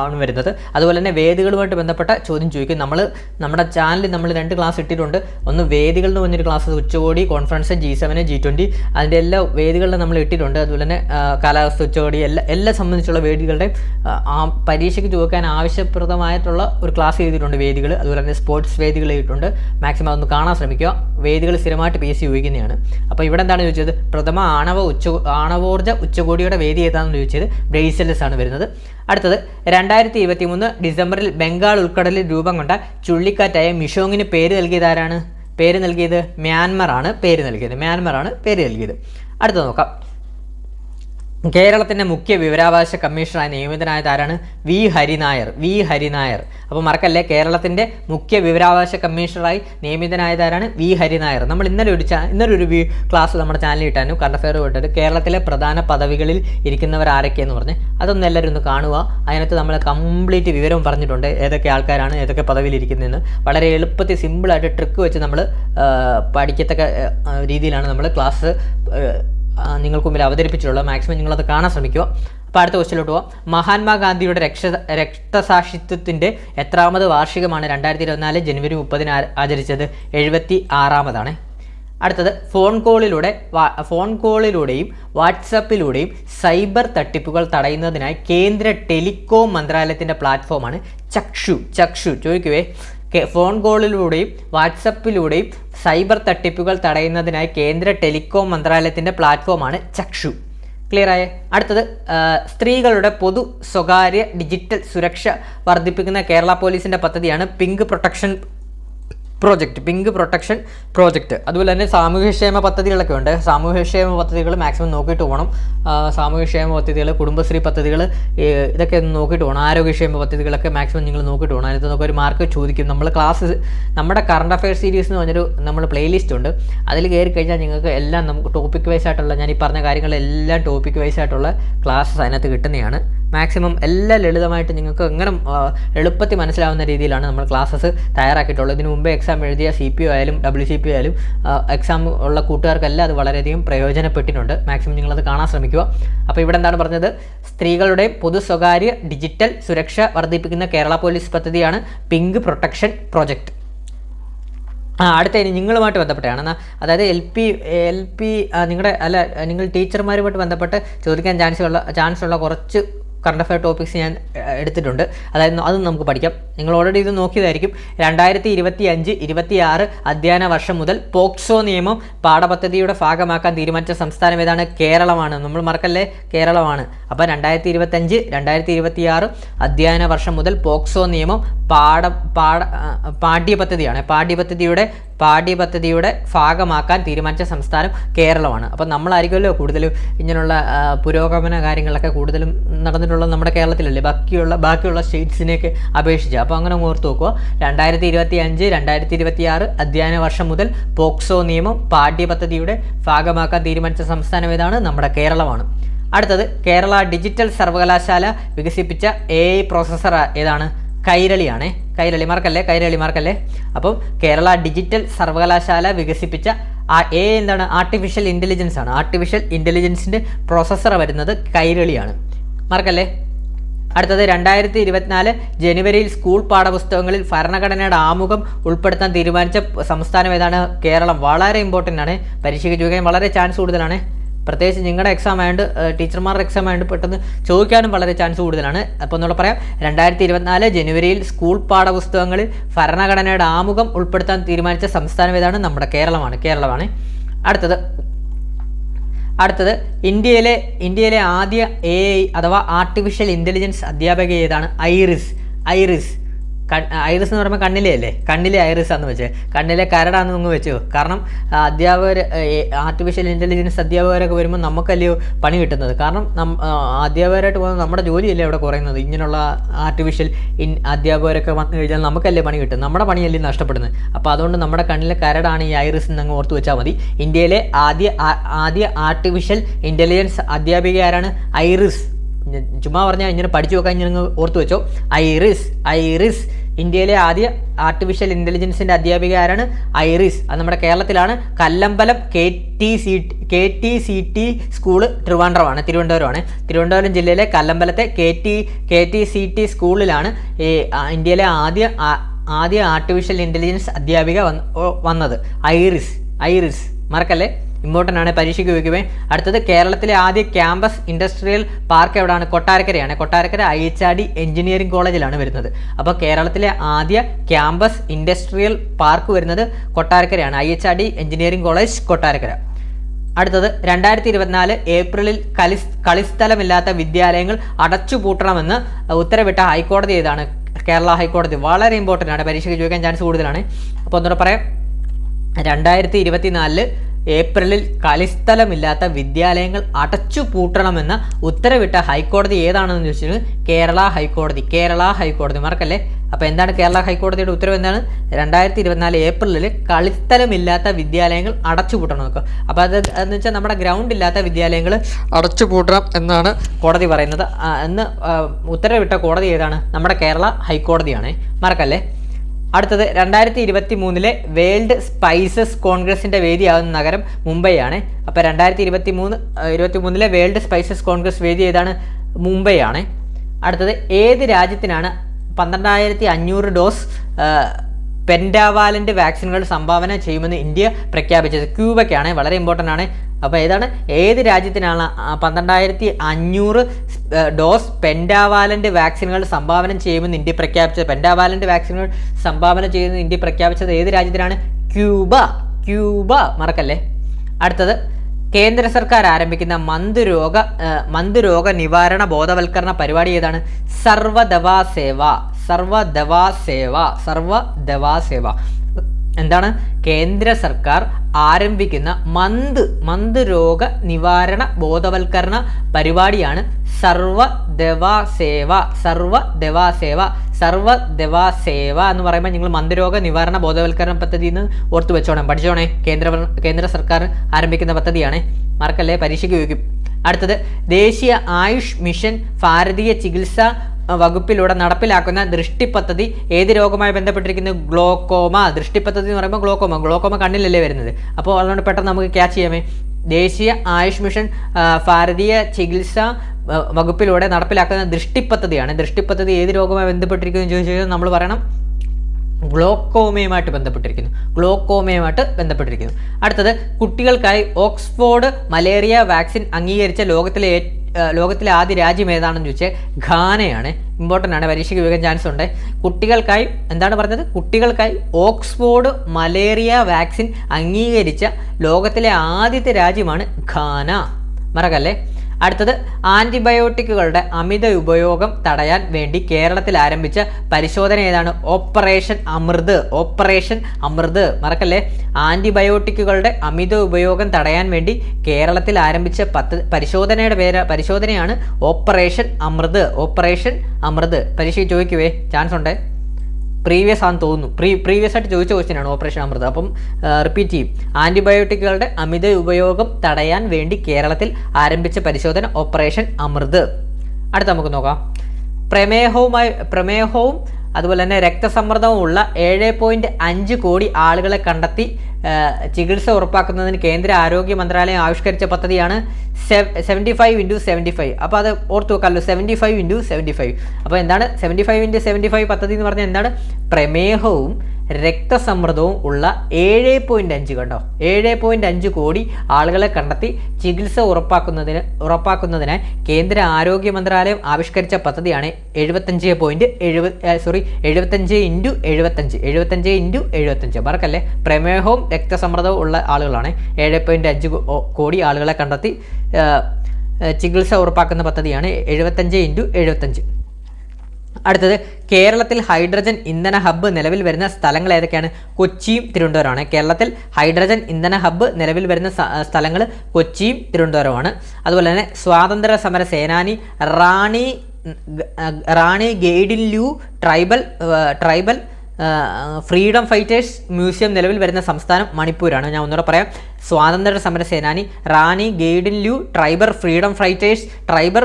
ആണ് വരുന്നത്. അതുപോലെ തന്നെ വേദികളുമായിട്ട് ബന്ധപ്പെട്ട ചോദ്യം ചോദിക്കും. നമ്മൾ നമ്മുടെ ചാനലിൽ നമ്മൾ രണ്ട് ക്ലാസ് ഇട്ടിട്ടുണ്ട്. ഒന്ന് വേദികൾ എന്ന് പറഞ്ഞൊരു ക്ലാസ് ഉച്ചകോടി കോൺഫറൻസ് ജി സെവന് ജി ട്വന്റി അതിന്റെ എല്ലാ വേദികളിലും നമ്മൾ ഇട്ടിട്ടുണ്ട്. അതുപോലെ തന്നെ കാലാവസ്ഥ ഉച്ചകോടി എല്ലാ എല്ലാം സംബന്ധിച്ചുള്ള വേദികളുടെയും പരീക്ഷയ്ക്ക് ചോദിക്കാൻ ആവശ്യപ്രദമായിട്ടുള്ള ഒരു ക്ലാസ് ചെയ്തിട്ടുണ്ട് വേദികൾ അതുപോലെ തന്നെ സ്പോർട്സ് വേദികൾ ചെയ്തിട്ടുണ്ട് മാക്സിമം അതൊന്ന് കാണാൻ ശ്രമിക്കുക. വേദികൾ സ്ഥിരമായിട്ട് പി എസ് സി ഉപയോഗിക്കുന്നതാണ്. അപ്പോൾ ഇവിടെ എന്താണ് ചോദിച്ചത്? പ്രഥമ ആണവ ഉച്ച ആണവോർജ ഉച്ചകോടിയുടെ വേദി ഏതാണെന്ന് ചോദിച്ചത് ബ്രേസലസ് ആണ് വരുന്നത്. അടുത്തത് രണ്ടായിരത്തി ഇരുപത്തി മൂന്ന് ഡിസംബറിൽ ബംഗാൾ ഉൾക്കടലിൽ രൂപം കൊണ്ട ചുഴലിക്കാറ്റായ മിഷോങ്ങിന് പേര് നൽകിയത് ആരാണ്? പേര് നൽകിയത് മ്യാൻമർ ആണ് പേര് നൽകിയത്. മ്യാൻമർ ആണ് പേര് നൽകിയത്. അടുത്തത് നോക്കാം. കേരളത്തിന്റെ മുഖ്യ വിവരാവകാശ കമ്മീഷണറായി നിയമിതനായത് ആരാണ്? വി ഹരിനായർ. വി ഹരിനായർ. അപ്പോൾ മറക്കല്ലേ? കേരളത്തിന്റെ മുഖ്യ വിവരാവകാശ കമ്മീഷണറായി നിയമിതനായത് ആരാണ്? വി ഹരിനായർ. നമ്മൾ ഇന്നലെ ഒരു ഇന്നലെ ഒരു ക്ലാസ് നമ്മുടെ ചാനലിൽ ഇട്ടാനും കറണ്ട് അഫയർ വിട്ടിട്ട് കേരളത്തിലെ പ്രധാന പദവികളിൽ ഇരിക്കുന്നവർ ആരൊക്കെയെന്ന് പറഞ്ഞ്. അതൊന്നും എല്ലാവരും ഒന്ന് കാണുക. അതിനകത്ത് നമ്മൾ കംപ്ലീറ്റ് വിവരം പറഞ്ഞിട്ടുണ്ട്. ഏതൊക്കെ ആൾക്കാരാണ് ഏതൊക്കെ പദവിയിൽ ഇരിക്കുന്നതെന്ന് വളരെ എളുപ്പത്തിൽ സിമ്പിളായിട്ട് ട്രിക്ക് വെച്ച് നമ്മൾ പഠിക്കത്തക്ക രീതിയിലാണ് നമ്മൾ ക്ലാസ് നിങ്ങൾക്ക് മുമ്പിൽ അവതരിപ്പിച്ചിട്ടുള്ളത് മാക്സിമം നിങ്ങളത് കാണാൻ ശ്രമിക്കുക. അപ്പോൾ അടുത്ത ക്വസ്റ്റിലോട്ട് പോകാം മഹാത്മാഗാന്ധിയുടെ രക്ഷ രക്തസാക്ഷിത്വത്തിന്റെ എത്രാമത് വാർഷികമാണ് രണ്ടായിരത്തി ഇരുപത്തിനാല് ജനുവരി മുപ്പതിന് ആചരിച്ചത്? എഴുപത്തി ആറാമതാണ് അടുത്തത് ഫോൺ കോളിലൂടെ ഫോൺ കോളിലൂടെയും വാട്സപ്പിലൂടെയും സൈബർ തട്ടിപ്പുകൾ തടയുന്നതിനായി കേന്ദ്ര ടെലികോം മന്ത്രാലയത്തിന്റെ പ്ലാറ്റ്ഫോമാണ് ചക്ഷു. ചക്ഷു ചോദിക്കുവേ. ഫോൺ കോളിലൂടെയും വാട്സപ്പിലൂടെയും സൈബർ തട്ടിപ്പുകൾ തടയുന്നതിനായി കേന്ദ്ര ടെലികോം മന്ത്രാലയത്തിന്റെ പ്ലാറ്റ്ഫോമാണ് ചക്ഷു. ക്ലിയർ ആയ അടുത്തത് സ്ത്രീകളുടെ പൊതു സ്വകാര്യ ഡിജിറ്റൽ സുരക്ഷ വർദ്ധിപ്പിക്കുന്ന കേരള പോലീസിന്റെ പദ്ധതിയാണ് pink protection project pink protection project അതുപോലെ തന്നെ സാമൂഹ്യക്ഷേമ പദ്ധതികളൊക്കെ ഉണ്ട്. സാമൂഹ്യക്ഷേമ പദ്ധതികൾ മാക്സിമം നോക്കിയിട്ട് പോകണം. സാമൂഹ്യക്ഷേമ പദ്ധതികൾ കുടുംബശ്രീ പദ്ധതികൾ ഇതൊക്കെ ഒന്ന് നോക്കിയിട്ട് പോകണം. ആരോഗ്യക്ഷേമ പദ്ധതികളൊക്കെ മാക്സിമം നിങ്ങൾ നോക്കിയിട്ട് പോകണം. അതിനകത്ത് നമുക്ക് ഒരു മാർക്ക് ചോദിക്കും. നമ്മൾ ക്ലാസ് നമ്മുടെ കറണ്ട് അഫയർ സീരീസ് എന്ന് പറഞ്ഞൊരു നമ്മൾ പ്ലേലിസ്റ്റ് ഉണ്ട്. അതിൽ കയറി കഴിഞ്ഞാൽ നിങ്ങൾക്ക് എല്ലാം നമുക്ക് ടോപ്പിക് വൈസ് ആയിട്ടുള്ള ഞാൻ ഈ പറഞ്ഞ കാര്യങ്ങളെല്ലാം ടോപ്പിക് വൈസ് ആയിട്ടുള്ള ക്ലാസ്സസ് അതിനകത്ത് കിട്ടുന്നതാണ്. മാക്സിമം എല്ലാ ലളിതമായിട്ട് നിങ്ങൾക്ക് എങ്ങനെ എളുപ്പത്തിൽ മനസ്സിലാവുന്ന രീതിയിലാണ് നമ്മൾ ക്ലാസ്സസ് തയ്യാറാക്കിയിട്ടുള്ളത്. ഇതിനു മുമ്പേ എക്സാം എഴുതിയ സി പി ഒ ആയാലും ഡബ്ല്യു സി പി ആയാലും എക്സാം ഉള്ള കൂട്ടുകാർക്കെല്ലാം അത് വളരെയധികം പ്രയോജനപ്പെട്ടിട്ടുണ്ട്. മാക്സിമം നിങ്ങളത് കാണാൻ ശ്രമിക്കുക. അപ്പോൾ ഇവിടെ എന്താണ് പറഞ്ഞത്? സ്ത്രീകളുടെ പൊതു സ്വകാര്യ ഡിജിറ്റൽ സുരക്ഷ വർദ്ധിപ്പിക്കുന്ന കേരള പോലീസ് പദ്ധതിയാണ് പിങ്ക് പ്രൊട്ടക്ഷൻ പ്രോജക്റ്റ് ആ അടുത്ത ഇനി നിങ്ങളുമായിട്ട് ബന്ധപ്പെട്ടാണ് അതായത് എൽ പി എൽ പി നിങ്ങളുടെ അല്ല നിങ്ങൾ ടീച്ചർമാരുമായിട്ട് ബന്ധപ്പെട്ട് ചോദിക്കാൻ ചാൻസ് ഉള്ള ചാൻസ് ഉള്ള കുറച്ച് കറണ്ട് അഫയർ ടോപ്പിക്സ് ഞാൻ എടുത്തിട്ടുണ്ട്. അതായത് അത് നമുക്ക് പഠിക്കാം. നിങ്ങൾ ഓൾറെഡി ഇത് നോക്കിയതായിരിക്കും. രണ്ടായിരത്തി ഇരുപത്തി അഞ്ച് ഇരുപത്തി ആറ് അധ്യയന വർഷം മുതൽ പോക്സോ നിയമം പാഠപദ്ധതിയുടെ ഭാഗമാക്കാൻ തീരുമാനിച്ച സംസ്ഥാനം ഏതാണ്? കേരളമാണ്. നമ്മൾ മറക്കല്ലേ? കേരളമാണ്. അപ്പോൾ രണ്ടായിരത്തി ഇരുപത്തഞ്ച് രണ്ടായിരത്തി ഇരുപത്തി ആറ് അധ്യയന വർഷം മുതൽ പോക്സോ നിയമം പാഠ പാഠ പാഠ്യപദ്ധതിയാണ്. പാഠ്യപദ്ധതിയുടെ പാഠ്യപദ്ധതിയുടെ ഭാഗമാക്കാൻ തീരുമാനിച്ച സംസ്ഥാനം കേരളമാണ്. അപ്പം നമ്മളായിരിക്കുമല്ലോ കൂടുതലും ഇങ്ങനെയുള്ള പുരോഗമന കാര്യങ്ങളൊക്കെ കൂടുതലും നടന്നിട്ടുള്ളത് നമ്മുടെ കേരളത്തിലല്ലേ? ബാക്കിയുള്ള ബാക്കിയുള്ള സ്റ്റേറ്റ്സിനെയൊക്കെ അപേക്ഷിച്ച്. അപ്പോൾ അങ്ങനെ അങ്ങ് ഓർത്ത് നോക്കുക രണ്ടായിരത്തി ഇരുപത്തി അഞ്ച് രണ്ടായിരത്തി ഇരുപത്തി ആറ് അധ്യയന വർഷം മുതൽ പോക്സോ നിയമം പാഠ്യപദ്ധതിയുടെ ഭാഗമാക്കാൻ തീരുമാനിച്ച സംസ്ഥാനം ഏതാണ്? നമ്മുടെ കേരളമാണ്. അടുത്തത് കേരള ഡിജിറ്റൽ സർവകലാശാല വികസിപ്പിച്ച എ ഐ പ്രോസസ്സർ ഏതാണ്? കൈരളിയാണേ. കൈരളി മാർക്കല്ലേ കൈരളി മാർക്കല്ലേ അപ്പം കേരള ഡിജിറ്റൽ സർവകലാശാല വികസിപ്പിച്ച ആ എ എന്താണ്? ആർട്ടിഫിഷ്യൽ ഇന്റലിജൻസ് ആണ്. ആർട്ടിഫിഷ്യൽ ഇന്റലിജൻസിന്റെ പ്രോസസ്സർ വരുന്നത് കൈരളിയാണ്. മാർക്കല്ലേ? അടുത്തത് രണ്ടായിരത്തി ഇരുപത്തിനാല് ജനുവരിയിൽ സ്കൂൾ പാഠപുസ്തകങ്ങളിൽ ഭരണഘടനയുടെ ആമുഖം ഉൾപ്പെടുത്താൻ തീരുമാനിച്ച സംസ്ഥാനം ഏതാണ്? കേരളം. വളരെ ഇമ്പോർട്ടന്റ് ആണ്. പരീക്ഷയ്ക്ക് ചോദിക്കാൻ വളരെ ചാൻസ് കൂടുതലാണ്. പ്രത്യേകിച്ച് നിങ്ങളുടെ എക്സാം ആയതുകൊണ്ട് ടീച്ചർമാരുടെ എക്സാം ആയതുകൊണ്ട് പെട്ടെന്ന് ചോദിക്കാനും വളരെ ചാൻസ് കൂടുതലാണ്. അപ്പോൾ എന്നുള്ള പറയാം രണ്ടായിരത്തി ഇരുപത്തിനാല് ജനുവരിയിൽ സ്കൂൾ പാഠപുസ്തകങ്ങളിൽ ഭരണഘടനയുടെ ആമുഖം ഉൾപ്പെടുത്താൻ തീരുമാനിച്ച സംസ്ഥാനം ഏതാണ്? നമ്മുടെ കേരളമാണ് കേരളമാണ്. അടുത്തത് അടുത്തത് ഇന്ത്യയിലെ ഇന്ത്യയിലെ ആദ്യ എ അഥവാ ആർട്ടിഫിഷ്യൽ ഇന്റലിജൻസ് അധ്യാപക ഏതാണ്? Iris iris. ഐറിസ് എന്ന് പറയുമ്പോൾ കണ്ണിലെ അല്ലേ? കണ്ണിലെ ഐറിസ് ആണെന്ന് വെച്ചേ. കണ്ണിലെ കരടാന്ന് നിങ്ങൾ വെച്ചു. കാരണം അധ്യാപകർ ആർട്ടിഫിഷ്യൽ ഇന്റലിജൻസ് അധ്യാപകരൊക്കെ വരുമ്പോൾ നമുക്കല്ലയോ പണി കിട്ടുന്നത്. കാരണം നം അധ്യാപകരായിട്ട് പോകുന്നത് നമ്മുടെ ജോലിയല്ലേ അവിടെ കുറയുന്നത്? ഇങ്ങനെയുള്ള ആർട്ടിഫിഷ്യൽ ഇൻ അധ്യാപകരൊക്കെ വന്നു കഴിഞ്ഞാൽ നമുക്കല്ലേ പണി കിട്ടും നമ്മുടെ പണിയല്ലേ നഷ്ടപ്പെടുന്നത്? അപ്പോൾ അതുകൊണ്ട് നമ്മുടെ കണ്ണിലെ കരടാണ് ഈ ഐറിസ് എന്ന് അങ്ങ് ഓർത്ത് വെച്ചാൽ മതി. ഇന്ത്യയിലെ ആദ്യ ആദ്യ ആർട്ടിഫിഷ്യൽ ഇന്റലിജൻസ് അധ്യാപിക ആരാണ്? ഐറിസ്. ചുമ്മാ പറഞ്ഞാൽ ഇങ്ങനെ പഠിച്ചു വെക്കാൻ ഇങ്ങനെ ഓർത്തു വെച്ചോ. Iris Iris. ഇന്ത്യയിലെ ആദ്യ ആർട്ടിഫിഷ്യൽ ഇന്റലിജൻസിന്റെ അധ്യാപിക ആരാണ്? ഐറിസ്. അത് നമ്മുടെ കേരളത്തിലാണ്. Kallambalam K T C K T C T school ട്രിവാൻഡ്രമാണ് തിരുവനന്തപുരമാണ്. തിരുവനന്തപുരം ജില്ലയിലെ കല്ലമ്പലത്തെ K T K T C T സ്കൂളിലാണ് ഈ ഇന്ത്യയിലെ ആദ്യ ആദ്യ ആർട്ടിഫിഷ്യൽ ഇന്റലിജൻസ് അധ്യാപിക വന്നത്. ഐറിസ്. ഐറിസ്. മറക്കല്ലേ? ഇമ്പോർട്ടന്റ് ആണ് പരീക്ഷയ്ക്ക് ഉപയോഗിക്കുമേ അടുത്തത് കേരളത്തിലെ ആദ്യ ക്യാമ്പസ് ഇൻഡസ്ട്രിയൽ പാർക്ക് എവിടെയാണ്? കൊട്ടാരക്കരയാണ്. Kottarakkara I H R D engineering കോളേജിലാണ് വരുന്നത്. അപ്പോൾ കേരളത്തിലെ ആദ്യ ക്യാമ്പസ് ഇൻഡസ്ട്രിയൽ പാർക്ക് വരുന്നത് കൊട്ടാരക്കരയാണ്. I H R D engineering college Kottarakkara. അടുത്തത് രണ്ടായിരത്തി ഇരുപത്തിനാല് ഏപ്രിലിൽ കളി കളിസ്ഥലമില്ലാത്ത വിദ്യാലയങ്ങൾ അടച്ചുപൂട്ടണമെന്ന് ഉത്തരവിട്ട ഹൈക്കോടതി ഏതാണ്? കേരള ഹൈക്കോടതി. വളരെ ഇമ്പോർട്ടന്റ് ആണ്. പരീക്ഷയ്ക്ക് ചോദിക്കാൻ ചാൻസ് കൂടുതലാണ്. അപ്പോൾ ഒന്നുകൂടെ പറയാം. രണ്ടായിരത്തി ഇരുപത്തിനാലിൽ ഏപ്രിലിൽ കളിസ്ഥലമില്ലാത്ത വിദ്യാലയങ്ങൾ അടച്ചു പൂട്ടണമെന്ന ഉത്തരവിട്ട ഹൈക്കോടതി ഏതാണെന്ന് ചോദിച്ചത് കേരള ഹൈക്കോടതി. കേരള ഹൈക്കോടതി മറക്കല്ലേ അപ്പോൾ എന്താണ് കേരള ഹൈക്കോടതിയുടെ ഉത്തരവ് എന്താണ്? രണ്ടായിരത്തി ഇരുപത്തിനാല് ഏപ്രിലിൽ കളിസ്ഥലമില്ലാത്ത വിദ്യാലയങ്ങൾ അടച്ചു പൂട്ടണം നോക്കുക അപ്പോൾ അത് എന്ന് വെച്ചാൽ നമ്മുടെ ഗ്രൗണ്ട് ഇല്ലാത്ത വിദ്യാലയങ്ങൾ അടച്ചു പൂട്ടണം എന്നാണ് കോടതി പറയുന്നത്. എന്ന് ഉത്തരവിട്ട കോടതി ഏതാണ്? നമ്മുടെ കേരള ഹൈക്കോടതിയാണ്. മറക്കല്ലേ അടുത്തത് രണ്ടായിരത്തി ഇരുപത്തി മൂന്നിലെ വേൾഡ് സ്പൈസസ് കോൺഗ്രസിന്റെ വേദിയാകുന്ന നഗരം മുംബൈയാണ്. അപ്പോൾ രണ്ടായിരത്തി ഇരുപത്തി മൂന്ന് ഇരുപത്തി മൂന്നിലെ വേൾഡ് സ്പൈസസ് കോൺഗ്രസ് വേദി ഏതാണ്? മുംബൈയാണ്. അടുത്തത് ഏത് രാജ്യത്തിനാണ് പന്ത്രണ്ടായിരത്തി അഞ്ഞൂറ് ഡോസ് പെൻഡാവാലിന്റെ വാക്സിനുകൾ സംഭാവന ചെയ്യുമെന്ന് ഇന്ത്യ പ്രഖ്യാപിച്ചത്? ക്യൂബയ്ക്കാണ് വളരെ ഇമ്പോർട്ടന്റ് ആണ്. അപ്പോൾ ഏതാണ്? ഏത് രാജ്യത്തിനാണ് പന്ത്രണ്ടായിരത്തി അഞ്ഞൂറ് ഡോസ് പെൻഡാവാലന്റ് വാക്സിനുകൾ സംഭാവന ചെയ്യുമെന്ന് ഇന്ത്യ പ്രഖ്യാപിച്ചത്? പെൻഡാവാലന്റ് വാക്സിനുകൾ സംഭാവന ചെയ്യുമെന്ന് ഇന്ത്യ പ്രഖ്യാപിച്ചത് ഏത് രാജ്യത്തിനാണ്? ക്യൂബ ക്യൂബ മറക്കല്ലേ? അടുത്തത് കേന്ദ്ര സർക്കാർ ആരംഭിക്കുന്ന മന്ദുരോഗ മന്ദുരോഗ നിവാരണ ബോധവൽക്കരണ പരിപാടി ഏതാണ്? സർവദവാ സേവ സർവദവാ സേവ സർവദവാ സേവ. എന്താണ്? കേന്ദ്ര സർക്കാർ ആരംഭിക്കുന്ന മന്ത് മന്ത് രോഗ നിവാരണ ബോധവൽക്കരണ പരിപാടിയാണ് സർവ ദവാ സേവ സർവ ദവാ സേവ സർവ ദവാ സേവ എന്ന് പറയുമ്പോൾ നിങ്ങൾ മന്ദരോഗ നിവാരണ ബോധവൽക്കരണ പദ്ധതി എന്ന് ഓർത്തു വെച്ചോണം. പഠിച്ചോണേ. കേന്ദ്ര കേന്ദ്ര സർക്കാർ ആരംഭിക്കുന്ന പദ്ധതിയാണ്. മാർക്കല്ലേ? പരീക്ഷയ്ക്ക് ചോദിക്കും. അടുത്തത് ദേശീയ ആയുഷ് മിഷൻ ഭാരതീയ ചികിത്സാ വകുപ്പിലൂടെ നടപ്പിലാക്കുന്ന ദൃഷ്ടി പദ്ധതി ഏത് രോഗവുമായി ബന്ധപ്പെട്ടിരിക്കുന്നത് ഗ്ലോക്കോമ. ദൃഷ്ടി പദ്ധതി എന്ന് പറയുമ്പോൾ ഗ്ലോക്കോമ. ഗ്ലോക്കോമ കണ്ണിലല്ലേ വരുന്നത്? അപ്പോൾ അതുകൊണ്ട് പെട്ടെന്ന് നമുക്ക് ക്യാച്ച് ചെയ്യാമേ. ദേശീയ ആയുഷ് മിഷൻ ഭാരതീയ ചികിത്സാ വകുപ്പിലൂടെ നടപ്പിലാക്കുന്ന ദൃഷ്ടി പദ്ധതിയാണ്. ദൃഷ്ടി പദ്ധതി ഏത് രോഗവുമായി ബന്ധപ്പെട്ടിരിക്കുന്നു ചോദിച്ചു കഴിഞ്ഞാൽ നമ്മൾ പറയണം ഗ്ലോക്കോമയുമായിട്ട് ബന്ധപ്പെട്ടിരിക്കുന്നു. ഗ്ലോക്കോമയുമായിട്ട് ബന്ധപ്പെട്ടിരിക്കുന്നു. അടുത്തത് കുട്ടികൾക്കായി ഓക്സ്ഫോർഡ് മലേറിയ വാക്സിൻ അംഗീകരിച്ച ലോകത്തിലെ ലോകത്തിലെ ആദ്യ രാജ്യം ഏതാണെന്ന് ചോദിച്ചാൽ ഘാനയാണ്. ഇമ്പോർട്ടന്റ് ആണ്. പരീക്ഷയ്ക്ക് വിവേകം ചാൻസ് ഉണ്ട്. കുട്ടികൾക്കായി എന്താണ് പറഞ്ഞത്? കുട്ടികൾക്കായി ഓക്സ്ഫോർഡ് മലേറിയ വാക്സിൻ അംഗീകരിച്ച ലോകത്തിലെ ആദ്യത്തെ രാജ്യമാണ് ഘാന. മറക്കല്ലേ? അടുത്തത് ആന്റിബയോട്ടിക്കുകളുടെ അമിത ഉപയോഗം തടയാൻ വേണ്ടി കേരളത്തിൽ ആരംഭിച്ച പരിശോധന ഏതാണ്? ഓപ്പറേഷൻ അമൃത്. ഓപ്പറേഷൻ അമൃത്. മറക്കല്ലേ? ആന്റിബയോട്ടിക്കുകളുടെ അമിത ഉപയോഗം തടയാൻ വേണ്ടി കേരളത്തിൽ ആരംഭിച്ച പത്ത് പരിശോധനയുടെ പേര് പരിശോധനയാണ് ഓപ്പറേഷൻ അമൃത്. ഓപ്പറേഷൻ അമൃത്. പരീക്ഷയ്ക്ക് ചോദിക്കുവേ ചാൻസ് ഉണ്ട് പ്രീവിയസ് ആണെന്ന് തോന്നുന്നു. പ്രീ പ്രീവിയസ് ആയിട്ട് ചോദിച്ച ക്വസ്റ്റ്യൻ ആണ് ഓപ്പറേഷൻ അമൃത അപ്പം റിപ്പീറ്റ് ചെയ്യും. ആന്റിബയോട്ടിക്കുകളുടെ അമിത ഉപയോഗം തടയാൻ വേണ്ടി കേരളത്തിൽ ആരംഭിച്ച പരിശോധന ഓപ്പറേഷൻ അമൃത് അടുത്ത നമുക്ക് നോക്കാം. പ്രമേഹവുമായി പ്രമേഹവും അതുപോലെ തന്നെ രക്തസമ്മർദ്ദവും ഉള്ള ഏഴ് പോയിന്റ് അഞ്ച് കോടി ആളുകളെ കണ്ടെത്തി ചികിത്സ ഉറപ്പാക്കുന്നതിന് കേന്ദ്ര ആരോഗ്യ മന്ത്രാലയം ആവിഷ്കരിച്ച പദ്ധതിയാണ് seventy five into seventy five അപ്പോൾ അത് ഓർത്ത് വെക്കാമല്ലോ seventy five into seventy five അപ്പോൾ എന്താണ്? Seventy five into seventy five പദ്ധതി എന്ന് പറഞ്ഞാൽ എന്താണ്? പ്രമേഹവും രക്തസമ്മർദ്ദവും ഉള്ള ഏഴ് പോയിന്റ് അഞ്ച് കണ്ടോ? ഏഴ് പോയിന്റ് അഞ്ച് കോടി ആളുകളെ കണ്ടെത്തി ചികിത്സ ഉറപ്പാക്കുന്നതിന് ഉറപ്പാക്കുന്നതിനായി കേന്ദ്ര ആരോഗ്യ മന്ത്രാലയം ആവിഷ്കരിച്ച പദ്ധതിയാണ് എഴുപത്തഞ്ച് പോയിന്റ് എഴുപത് സോറി എഴുപത്തഞ്ച് ഇന്റു എഴുപത്തഞ്ച്. എഴുപത്തഞ്ച് ഇന്റു എഴുപത്തഞ്ച്. മറക്കല്ലേ? പ്രമേഹവും രക്തസമ്മർദ്ദവും ഉള്ള ആളുകളാണ് ഏഴ് പോയിന്റ് അഞ്ച് കോടി ആളുകളെ കണ്ടെത്തി ചികിത്സ ഉറപ്പാക്കുന്ന പദ്ധതിയാണ് എഴുപത്തഞ്ച് ഇന്റു എഴുപത്തഞ്ച്. അടുത്തത് കേരളത്തിൽ ഹൈഡ്രജൻ ഇന്ധന ഹബ്ബ് നിലവിൽ വരുന്ന സ്ഥലങ്ങൾ ഏതൊക്കെയാണ്? കൊച്ചിയും തിരുവനന്തപുരമാണ് കേരളത്തിൽ ഹൈഡ്രജൻ ഇന്ധന ഹബ്ബ് നിലവിൽ വരുന്ന സ്ഥലങ്ങൾ കൊച്ചിയും തിരുവനന്തപുരമാണ് അതുപോലെ തന്നെ സ്വാതന്ത്ര്യ സമര സേനാനി Rani Rani Gaidinliu tribal tribal freedom fighters museum നിലവിൽ വരുന്ന സംസ്ഥാനം മണിപ്പൂരാണ്. ഞാൻ ഒന്നുകൂടെ പറയാം. സ്വാതന്ത്ര്യ സമര സേനാനി Rani Gaidinliu tribal freedom fighters tribal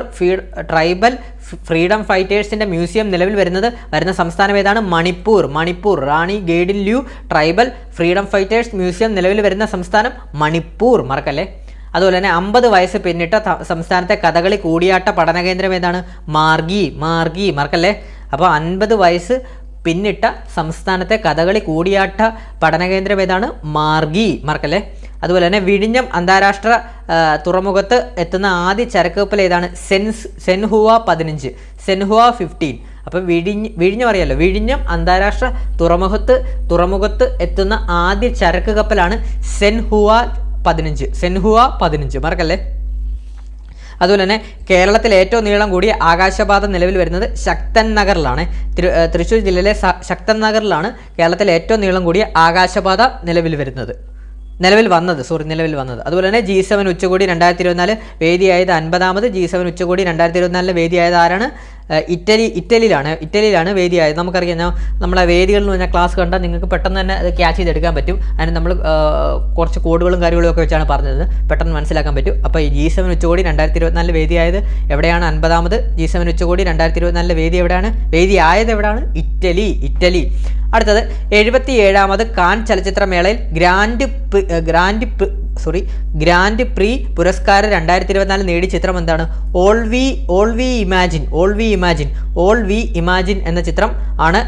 tribal freedom ഫൈറ്റേഴ്സിന്റെ museum നിലവിൽ വരുന്നത് വരുന്ന സംസ്ഥാനം ഏതാണ്? മണിപ്പൂർ. മണിപ്പൂർ. റാണി Gaidinliu tribal freedom fighters museum നിലവിൽ വരുന്ന സംസ്ഥാനം മണിപ്പൂർ. മറക്കല്ലേ? അതുപോലെ തന്നെ അമ്പത് വയസ്സ് പിന്നിട്ട സംസ്ഥാനത്തെ കഥകളി കൂടിയാട്ട പഠന കേന്ദ്രം ഏതാണ്? മാർഗി. മാർഗി. മറക്കല്ലേ? അപ്പോൾ അൻപത് വയസ്സ് പിന്നിട്ട സംസ്ഥാനത്തെ കഥകളി കൂടിയാട്ട പഠന കേന്ദ്രം ഏതാണ് മാർഗി മാർക്കല്ലേ? അതുപോലെ തന്നെ വിഴിഞ്ഞം അന്താരാഷ്ട്ര തുറമുഖത്ത് എത്തുന്ന ആദ്യ ചരക്ക് കപ്പൽ ഏതാണ്? സെൻസ് സെൻഹുവ പതിനഞ്ച് സെൻഹുവ ഫിഫ്റ്റീൻ അപ്പം വിഴിഞ്ഞ് വിഴിഞ്ഞം അറിയാലോ? വിഴിഞ്ഞം അന്താരാഷ്ട്ര തുറമുഖത്ത് തുറമുഖത്ത് എത്തുന്ന ആദ്യ ചരക്ക് കപ്പലാണ് സെൻഹുവ പതിനഞ്ച് സെൻഹുവ പതിനഞ്ച്. മറക്കല്ലേ? അതുപോലെ തന്നെ കേരളത്തിൽ ഏറ്റവും നീളം കൂടിയ ആകാശപാത നിലവിൽ വരുന്നത് ശക്തൻ നഗറിലാണ്. തൃശ്ശൂർ ജില്ലയിലെ ശക്തൻ നഗറിലാണ് കേരളത്തിൽ ഏറ്റവും നീളം കൂടിയ ആകാശപാത നിലവിൽ വരുന്നത്. നിലവിൽ വന്നത് സോറി നിലവിൽ വന്നത്. അതുപോലെ തന്നെ ജി സെവൻ ഉച്ചകോടി രണ്ടായിരത്തി ഇരുപത്തിനാല് വേദിയായത് അൻപതാമത് ജി സെവൻ ഉച്ചകോടി രണ്ടായിരത്തി ഇരുപത്തിനാലിലെ വേദിയായത് ആരാണ്? ഇറ്റലി ഇറ്റലിയിലാണ് ഇറ്റലിയിലാണ് വേദിയായത്. നമുക്കറിയാം നമ്മളെ വേദികളിൽ എന്ന് പറഞ്ഞാൽ ക്ലാസ് കണ്ടാൽ നിങ്ങൾക്ക് പെട്ടെന്ന് തന്നെ അത് ക്യാച്ച് ചെയ്തെടുക്കാൻ പറ്റും. അതിന് നമ്മൾ കുറച്ച് കോഡുകളും കാര്യങ്ങളും ഒക്കെ വെച്ചാണ് പറഞ്ഞത്. പെട്ടെന്ന് മനസ്സിലാക്കാൻ പറ്റും. അപ്പോൾ ഈ ജി സെവൻ ഉച്ചകോടി രണ്ടായിരത്തി ഇരുപത്തിനാലിൽ വേദിയായത് എവിടെയാണ്? അൻപതാമത് ജി സെവൻ ഉച്ചകോടി രണ്ടായിരത്തി ഇരുപത്തിനാലിലെ വേദി എവിടെയാണ്? വേദി ആയത് എവിടെയാണ് ഇറ്റലി ഇറ്റലി. അടുത്തത് എഴുപത്തി ഏഴാമത് Cannes ചലച്ചിത്രമേളയിൽ grand grand sorry grand prix പുരസ്കാരം രണ്ടായിരത്തി ഇരുപത്തിനാല് നേടിയ ചിത്രം എന്താണ്? All we all we imagine all we imagine all we imagine എന്ന ചിത്രം ആണ്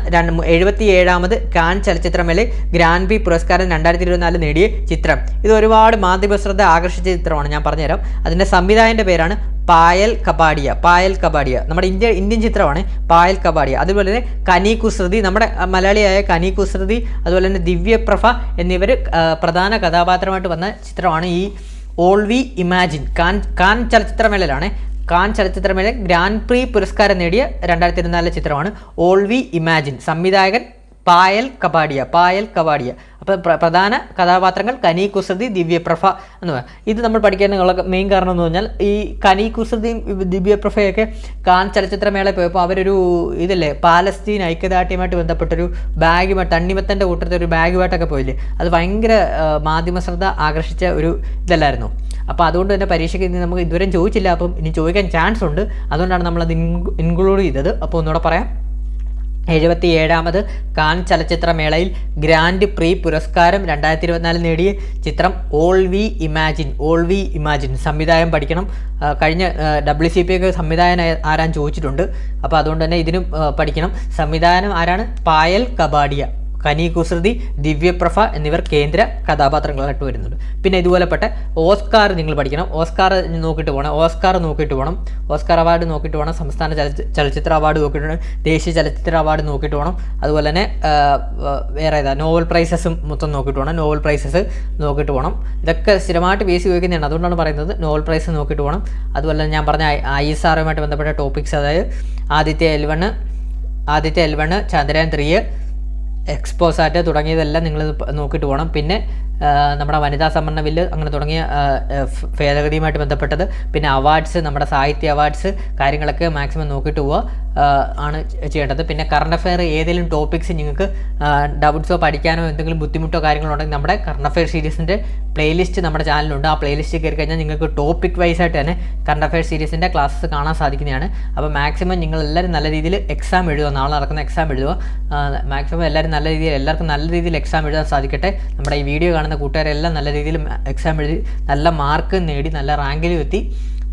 എഴുപത്തി ഏഴാമത് കാൻ ചലച്ചിത്രമേളയിൽ ഗ്രാൻഡ് പ്രീ പുരസ്കാരം രണ്ടായിരത്തി ഇരുപത്തിനാല് നേടിയ ചിത്രം. ഇത് ഒരുപാട് മാധ്യമ ശ്രദ്ധ ആകർഷിച്ച ചിത്രമാണ് ഞാൻ പറഞ്ഞുതരാം. അതിന്റെ സംവിധായകന്റെ പേരാണ് പായൽ കബാഡിയ പായൽ കബാഡിയ. നമ്മുടെ ഇന്ത്യ ഇന്ത്യൻ ചിത്രമാണ് പായൽ കബാഡിയ. അതുപോലെ തന്നെ കനി കുസൃതി നമ്മുടെ മലയാളിയായ കനി കുസൃതി അതുപോലെ തന്നെ ദിവ്യപ്രഭ എന്നിവർ പ്രധാന കഥാപാത്രമായിട്ട് വന്ന ചിത്രമാണ് ഈ all we imagine. Cannes Cannes ചലച്ചിത്രമേളയിലാണ്. Cannes ചലച്ചിത്രമേള ഗ്രാൻഡ് പ്രീ പുരസ്കാരം നേടിയ രണ്ടായിരത്തി ഇരുപത്തിനാലിലെ ചിത്രമാണ് ഓൾ വി ഇമാജിൻ. സംവിധായകൻ പായൽ കബാഡിയ പായൽ കപാഡിയ അപ്പോൾ പ്ര- പ്രധാന കഥാപാത്രങ്ങൾ കനി കുസൃതി ദിവ്യപ്രഭ എന്ന് പറയാം ഇത് നമ്മൾ പഠിക്കാനുള്ള മെയിൻ കാരണം എന്ന് പറഞ്ഞാൽ ഈ കനി കുസൃതിയും ദിവ്യപ്രഭയൊക്കെ കാൻ ചലച്ചിത്രമേളയിൽ പോയപ്പോൾ അവരൊരു ഇതല്ലേ പാലസ്തീൻ ഐക്യദാർഢ്യമായിട്ട് ബന്ധപ്പെട്ടൊരു ബാഗുമായിട്ട് തണ്ണിമത്തന്റെ കൂട്ടത്തിൽ ഒരു ബാഗുമായിട്ടൊക്കെ പോയില്ലേ? അത് ഭയങ്കര മാധ്യമ ശ്രദ്ധ ആകർഷിച്ച ഒരു ഇതല്ലായിരുന്നു. അപ്പോൾ അതുകൊണ്ട് തന്നെ പരീക്ഷയ്ക്ക് ഇനി നമുക്ക് ഇതുവരെയും ചോദിച്ചില്ല. അപ്പം ഇനി ചോദിക്കാൻ ചാൻസ് ഉണ്ട്. അതുകൊണ്ടാണ് നമ്മളത് ഇൻക്ലൂഡ് ചെയ്തത്. അപ്പോൾ ഒന്നുകൂടെ പറയാം. എഴുപത്തി ഏഴാമത് കാൻ ചലച്ചിത്രമേളയിൽ ഗ്രാൻഡ് പ്രീ പുരസ്കാരം രണ്ടായിരത്തി ഇരുപത്തിനാലിൽ നേടിയ ചിത്രം all we imagine all we imagine സംവിധായം പഠിക്കണം. കഴിഞ്ഞ ഡബ്ല്യു സി പി ഒക്കെ സംവിധായകൻ ആരാൻ ചോദിച്ചിട്ടുണ്ട്. അപ്പോൾ അതുകൊണ്ട് തന്നെ ഇതിനും പഠിക്കണം. സംവിധാനം ആരാണ്? പായൽ കബാഡിയ. കനി കുസൃതി ദിവ്യപ്രഭ എന്നിവർ കേന്ദ്ര കഥാപാത്രങ്ങളായിട്ട് വരുന്നുണ്ട്. പിന്നെ ഇതുപോലെപ്പെട്ട ഓസ്കാർ നിങ്ങൾ പഠിക്കണം. ഓസ്കാർ നോക്കിയിട്ട് പോകണം ഓസ്കാർ നോക്കിയിട്ട് പോകണം ഓസ്കാർ അവാർഡ് നോക്കിയിട്ട് പോകണം സംസ്ഥാന ചലച്ചിത്ര അവാർഡ് നോക്കിയിട്ട് വേണം ദേശീയ ചലച്ചിത്ര അവാർഡ് നോക്കിയിട്ട് പോകണം അതുപോലെ തന്നെ വേറെ ഏതാ? നോവൽ പ്രൈസസും മൊത്തം നോക്കിയിട്ട് പോകണം നോവൽ പ്രൈസസ് നോക്കിയിട്ട് പോകണം ഇതൊക്കെ സ്ഥിരമായിട്ട് ബേസ് ഉപയോഗിക്കുന്നതാണ്. അതുകൊണ്ടാണ് പറയുന്നത് നോവൽ പ്രൈസ് നോക്കിയിട്ട് പോകണം അതുപോലെ തന്നെ ഞാൻ പറഞ്ഞ ഐ എസ് ആറുമായിട്ട് ബന്ധപ്പെട്ട ടോപ്പിക്സ് അതായത് Aditya L one Aditya L one Chandrayaan three XPoSat തുടങ്ങിയതെല്ലാം നിങ്ങൾ നോക്കിയിട്ട് പോകണം പിന്നെ നമ്മുടെ വനിതാ സംവരണ ബില്ല് അങ്ങനെ തുടങ്ങിയ ഭേദഗതിയുമായിട്ട് ബന്ധപ്പെട്ടത്. പിന്നെ അവാർഡ്സ് നമ്മുടെ സാഹിത്യ അവാർഡ്സ് കാര്യങ്ങളൊക്കെ മാക്സിമം നോക്കിയിട്ട് പോവുക ആണ് ചെയ്യേണ്ടത്. പിന്നെ കറണ്ട് അഫെയർ ഏതെങ്കിലും ടോപ്പിക്സ് നിങ്ങൾക്ക് ഡൗട്ട്സോ പഠിക്കാനോ എന്തെങ്കിലും ബുദ്ധിമുട്ടോ കാര്യങ്ങളോ ഉണ്ടെങ്കിൽ നമ്മുടെ കറണ്ട് അഫെയർ സീരീസിന്റെ പ്ലേലിസ്റ്റ് നമ്മുടെ ചാനലുണ്ട് ആ പ്ലേലിസ്റ്റ് കയറി കഴിഞ്ഞാൽ നിങ്ങൾക്ക് ടോപ്പിക് വൈസ് ആയിട്ട് തന്നെ കറണ്ട് അഫെയർ സീരീസിന്റെ ക്ലാസ്സസ് കാണാൻ സാധിക്കുന്നതാണ്. അപ്പോൾ മാക്സിമം നിങ്ങൾ എല്ലാവരും നല്ല രീതിയിൽ എക്സാം എഴുതുക. നാളെ നടക്കുന്ന എക്സാം എഴുതുക. മാക്സിമം എല്ലാവരും നല്ല രീതിയിൽ എല്ലാവർക്കും നല്ല രീതിയിൽ എക്സാം എഴുതാൻ സാധിക്കട്ടെ. നമ്മുടെ ഈ വീഡിയോ കാണുന്ന കൂട്ടുകാരെല്ലാം നല്ല രീതിയിൽ എക്സാം എഴുതി നല്ല മാർക്ക് നേടി നല്ല റാങ്കിലും എത്തി.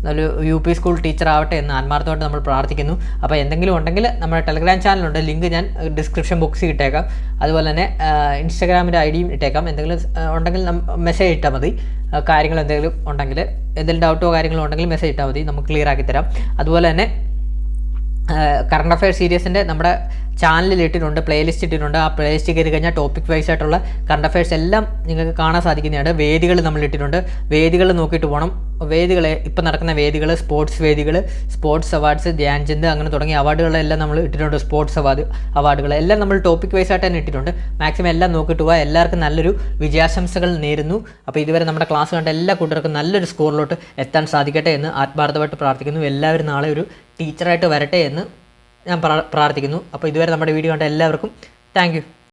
നല്ല യു പി സ്കൂൾ ടീച്ചർ ആവട്ടെ എന്ന് ആത്മാർത്ഥമായിട്ട് നമ്മൾ പ്രാർത്ഥിക്കുന്നു. അപ്പോൾ എന്തെങ്കിലും ഉണ്ടെങ്കിൽ നമ്മുടെ ടെലഗ്രാം ചാനലുണ്ട് ലിങ്ക് ഞാൻ ഡിസ്ക്രിപ്ഷൻ ബോക്സിൽ ഇട്ടേക്കാം. അതുപോലെ തന്നെ ഇൻസ്റ്റാഗ്രാമിന്റെ ഐ ഡിയും ഇട്ടേക്കാം. എന്തെങ്കിലും ഉണ്ടെങ്കിൽ മെസ്സേജ് ഇട്ടാൽ മതി. കാര്യങ്ങൾ എന്തെങ്കിലും ഉണ്ടെങ്കിൽ എന്തെങ്കിലും ഡൗട്ടോ കാര്യങ്ങളോ ഉണ്ടെങ്കിൽ മെസ്സേജ് ഇട്ടാൽ മതി. നമുക്ക് ക്ലിയർ ആക്കി തരാം. അതുപോലെ തന്നെ കറണ്ട് അഫയർ സീരീസിന്റെ നമ്മുടെ ചാനലിൽ ഇട്ടിട്ടുണ്ട് പ്ലേലിസ്റ്റ് ഇട്ടിട്ടുണ്ട്. ആ പ്ലേലിസ്റ്റ് കയറി കഴിഞ്ഞാൽ ടോപ്പിക് വൈസ് ആയിട്ടുള്ള കറണ്ട് അഫയേഴ്സ് എല്ലാം നിങ്ങൾക്ക് കാണാൻ സാധിക്കുന്നതാണ്. വേദികൾ നമ്മൾ ഇട്ടിട്ടുണ്ട്. വേദികൾ നോക്കിയിട്ട് പോകണം വേദികൾ ഇപ്പം നടക്കുന്ന വേദികൾ സ്പോർട്സ് വേദികൾ സ്പോർട്സ് അവാർഡ്സ് ധ്യാൻചന്ദ് അങ്ങനെ തുടങ്ങിയ അവാർഡുകളെല്ലാം നമ്മൾ ഇട്ടിട്ടുണ്ട്. സ്പോർട്സ് അവാർഡ് അവാർഡുകൾ എല്ലാം നമ്മൾ ടോപ്പിക് വൈസ് ആയിട്ട് തന്നെ ഇട്ടിട്ടുണ്ട്. മാക്സിമം എല്ലാം നോക്കിയിട്ട് പോവുക എല്ലാവർക്കും നല്ലൊരു വിജയാശംസകൾ നേരുന്നു. അപ്പോൾ ഇതുവരെ നമ്മുടെ ക്ലാസ് കണ്ട എല്ലാ കൂട്ടർക്കും നല്ലൊരു സ്കോറിലോട്ട് എത്താൻ സാധിക്കട്ടെ എന്ന് ആത്മാർത്ഥമായിട്ട് പ്രാർത്ഥിക്കുന്നു. എല്ലാവരും നാളെ ഒരു ടീച്ചറായിട്ട് വരട്ടെ എന്ന് ഞാൻ പ്രാ- പ്രാർത്ഥിക്കുന്നു. അപ്പോൾ ഇതുവരെ നമ്മുടെ വീഡിയോ കണ്ട എല്ലാവർക്കും താങ്ക്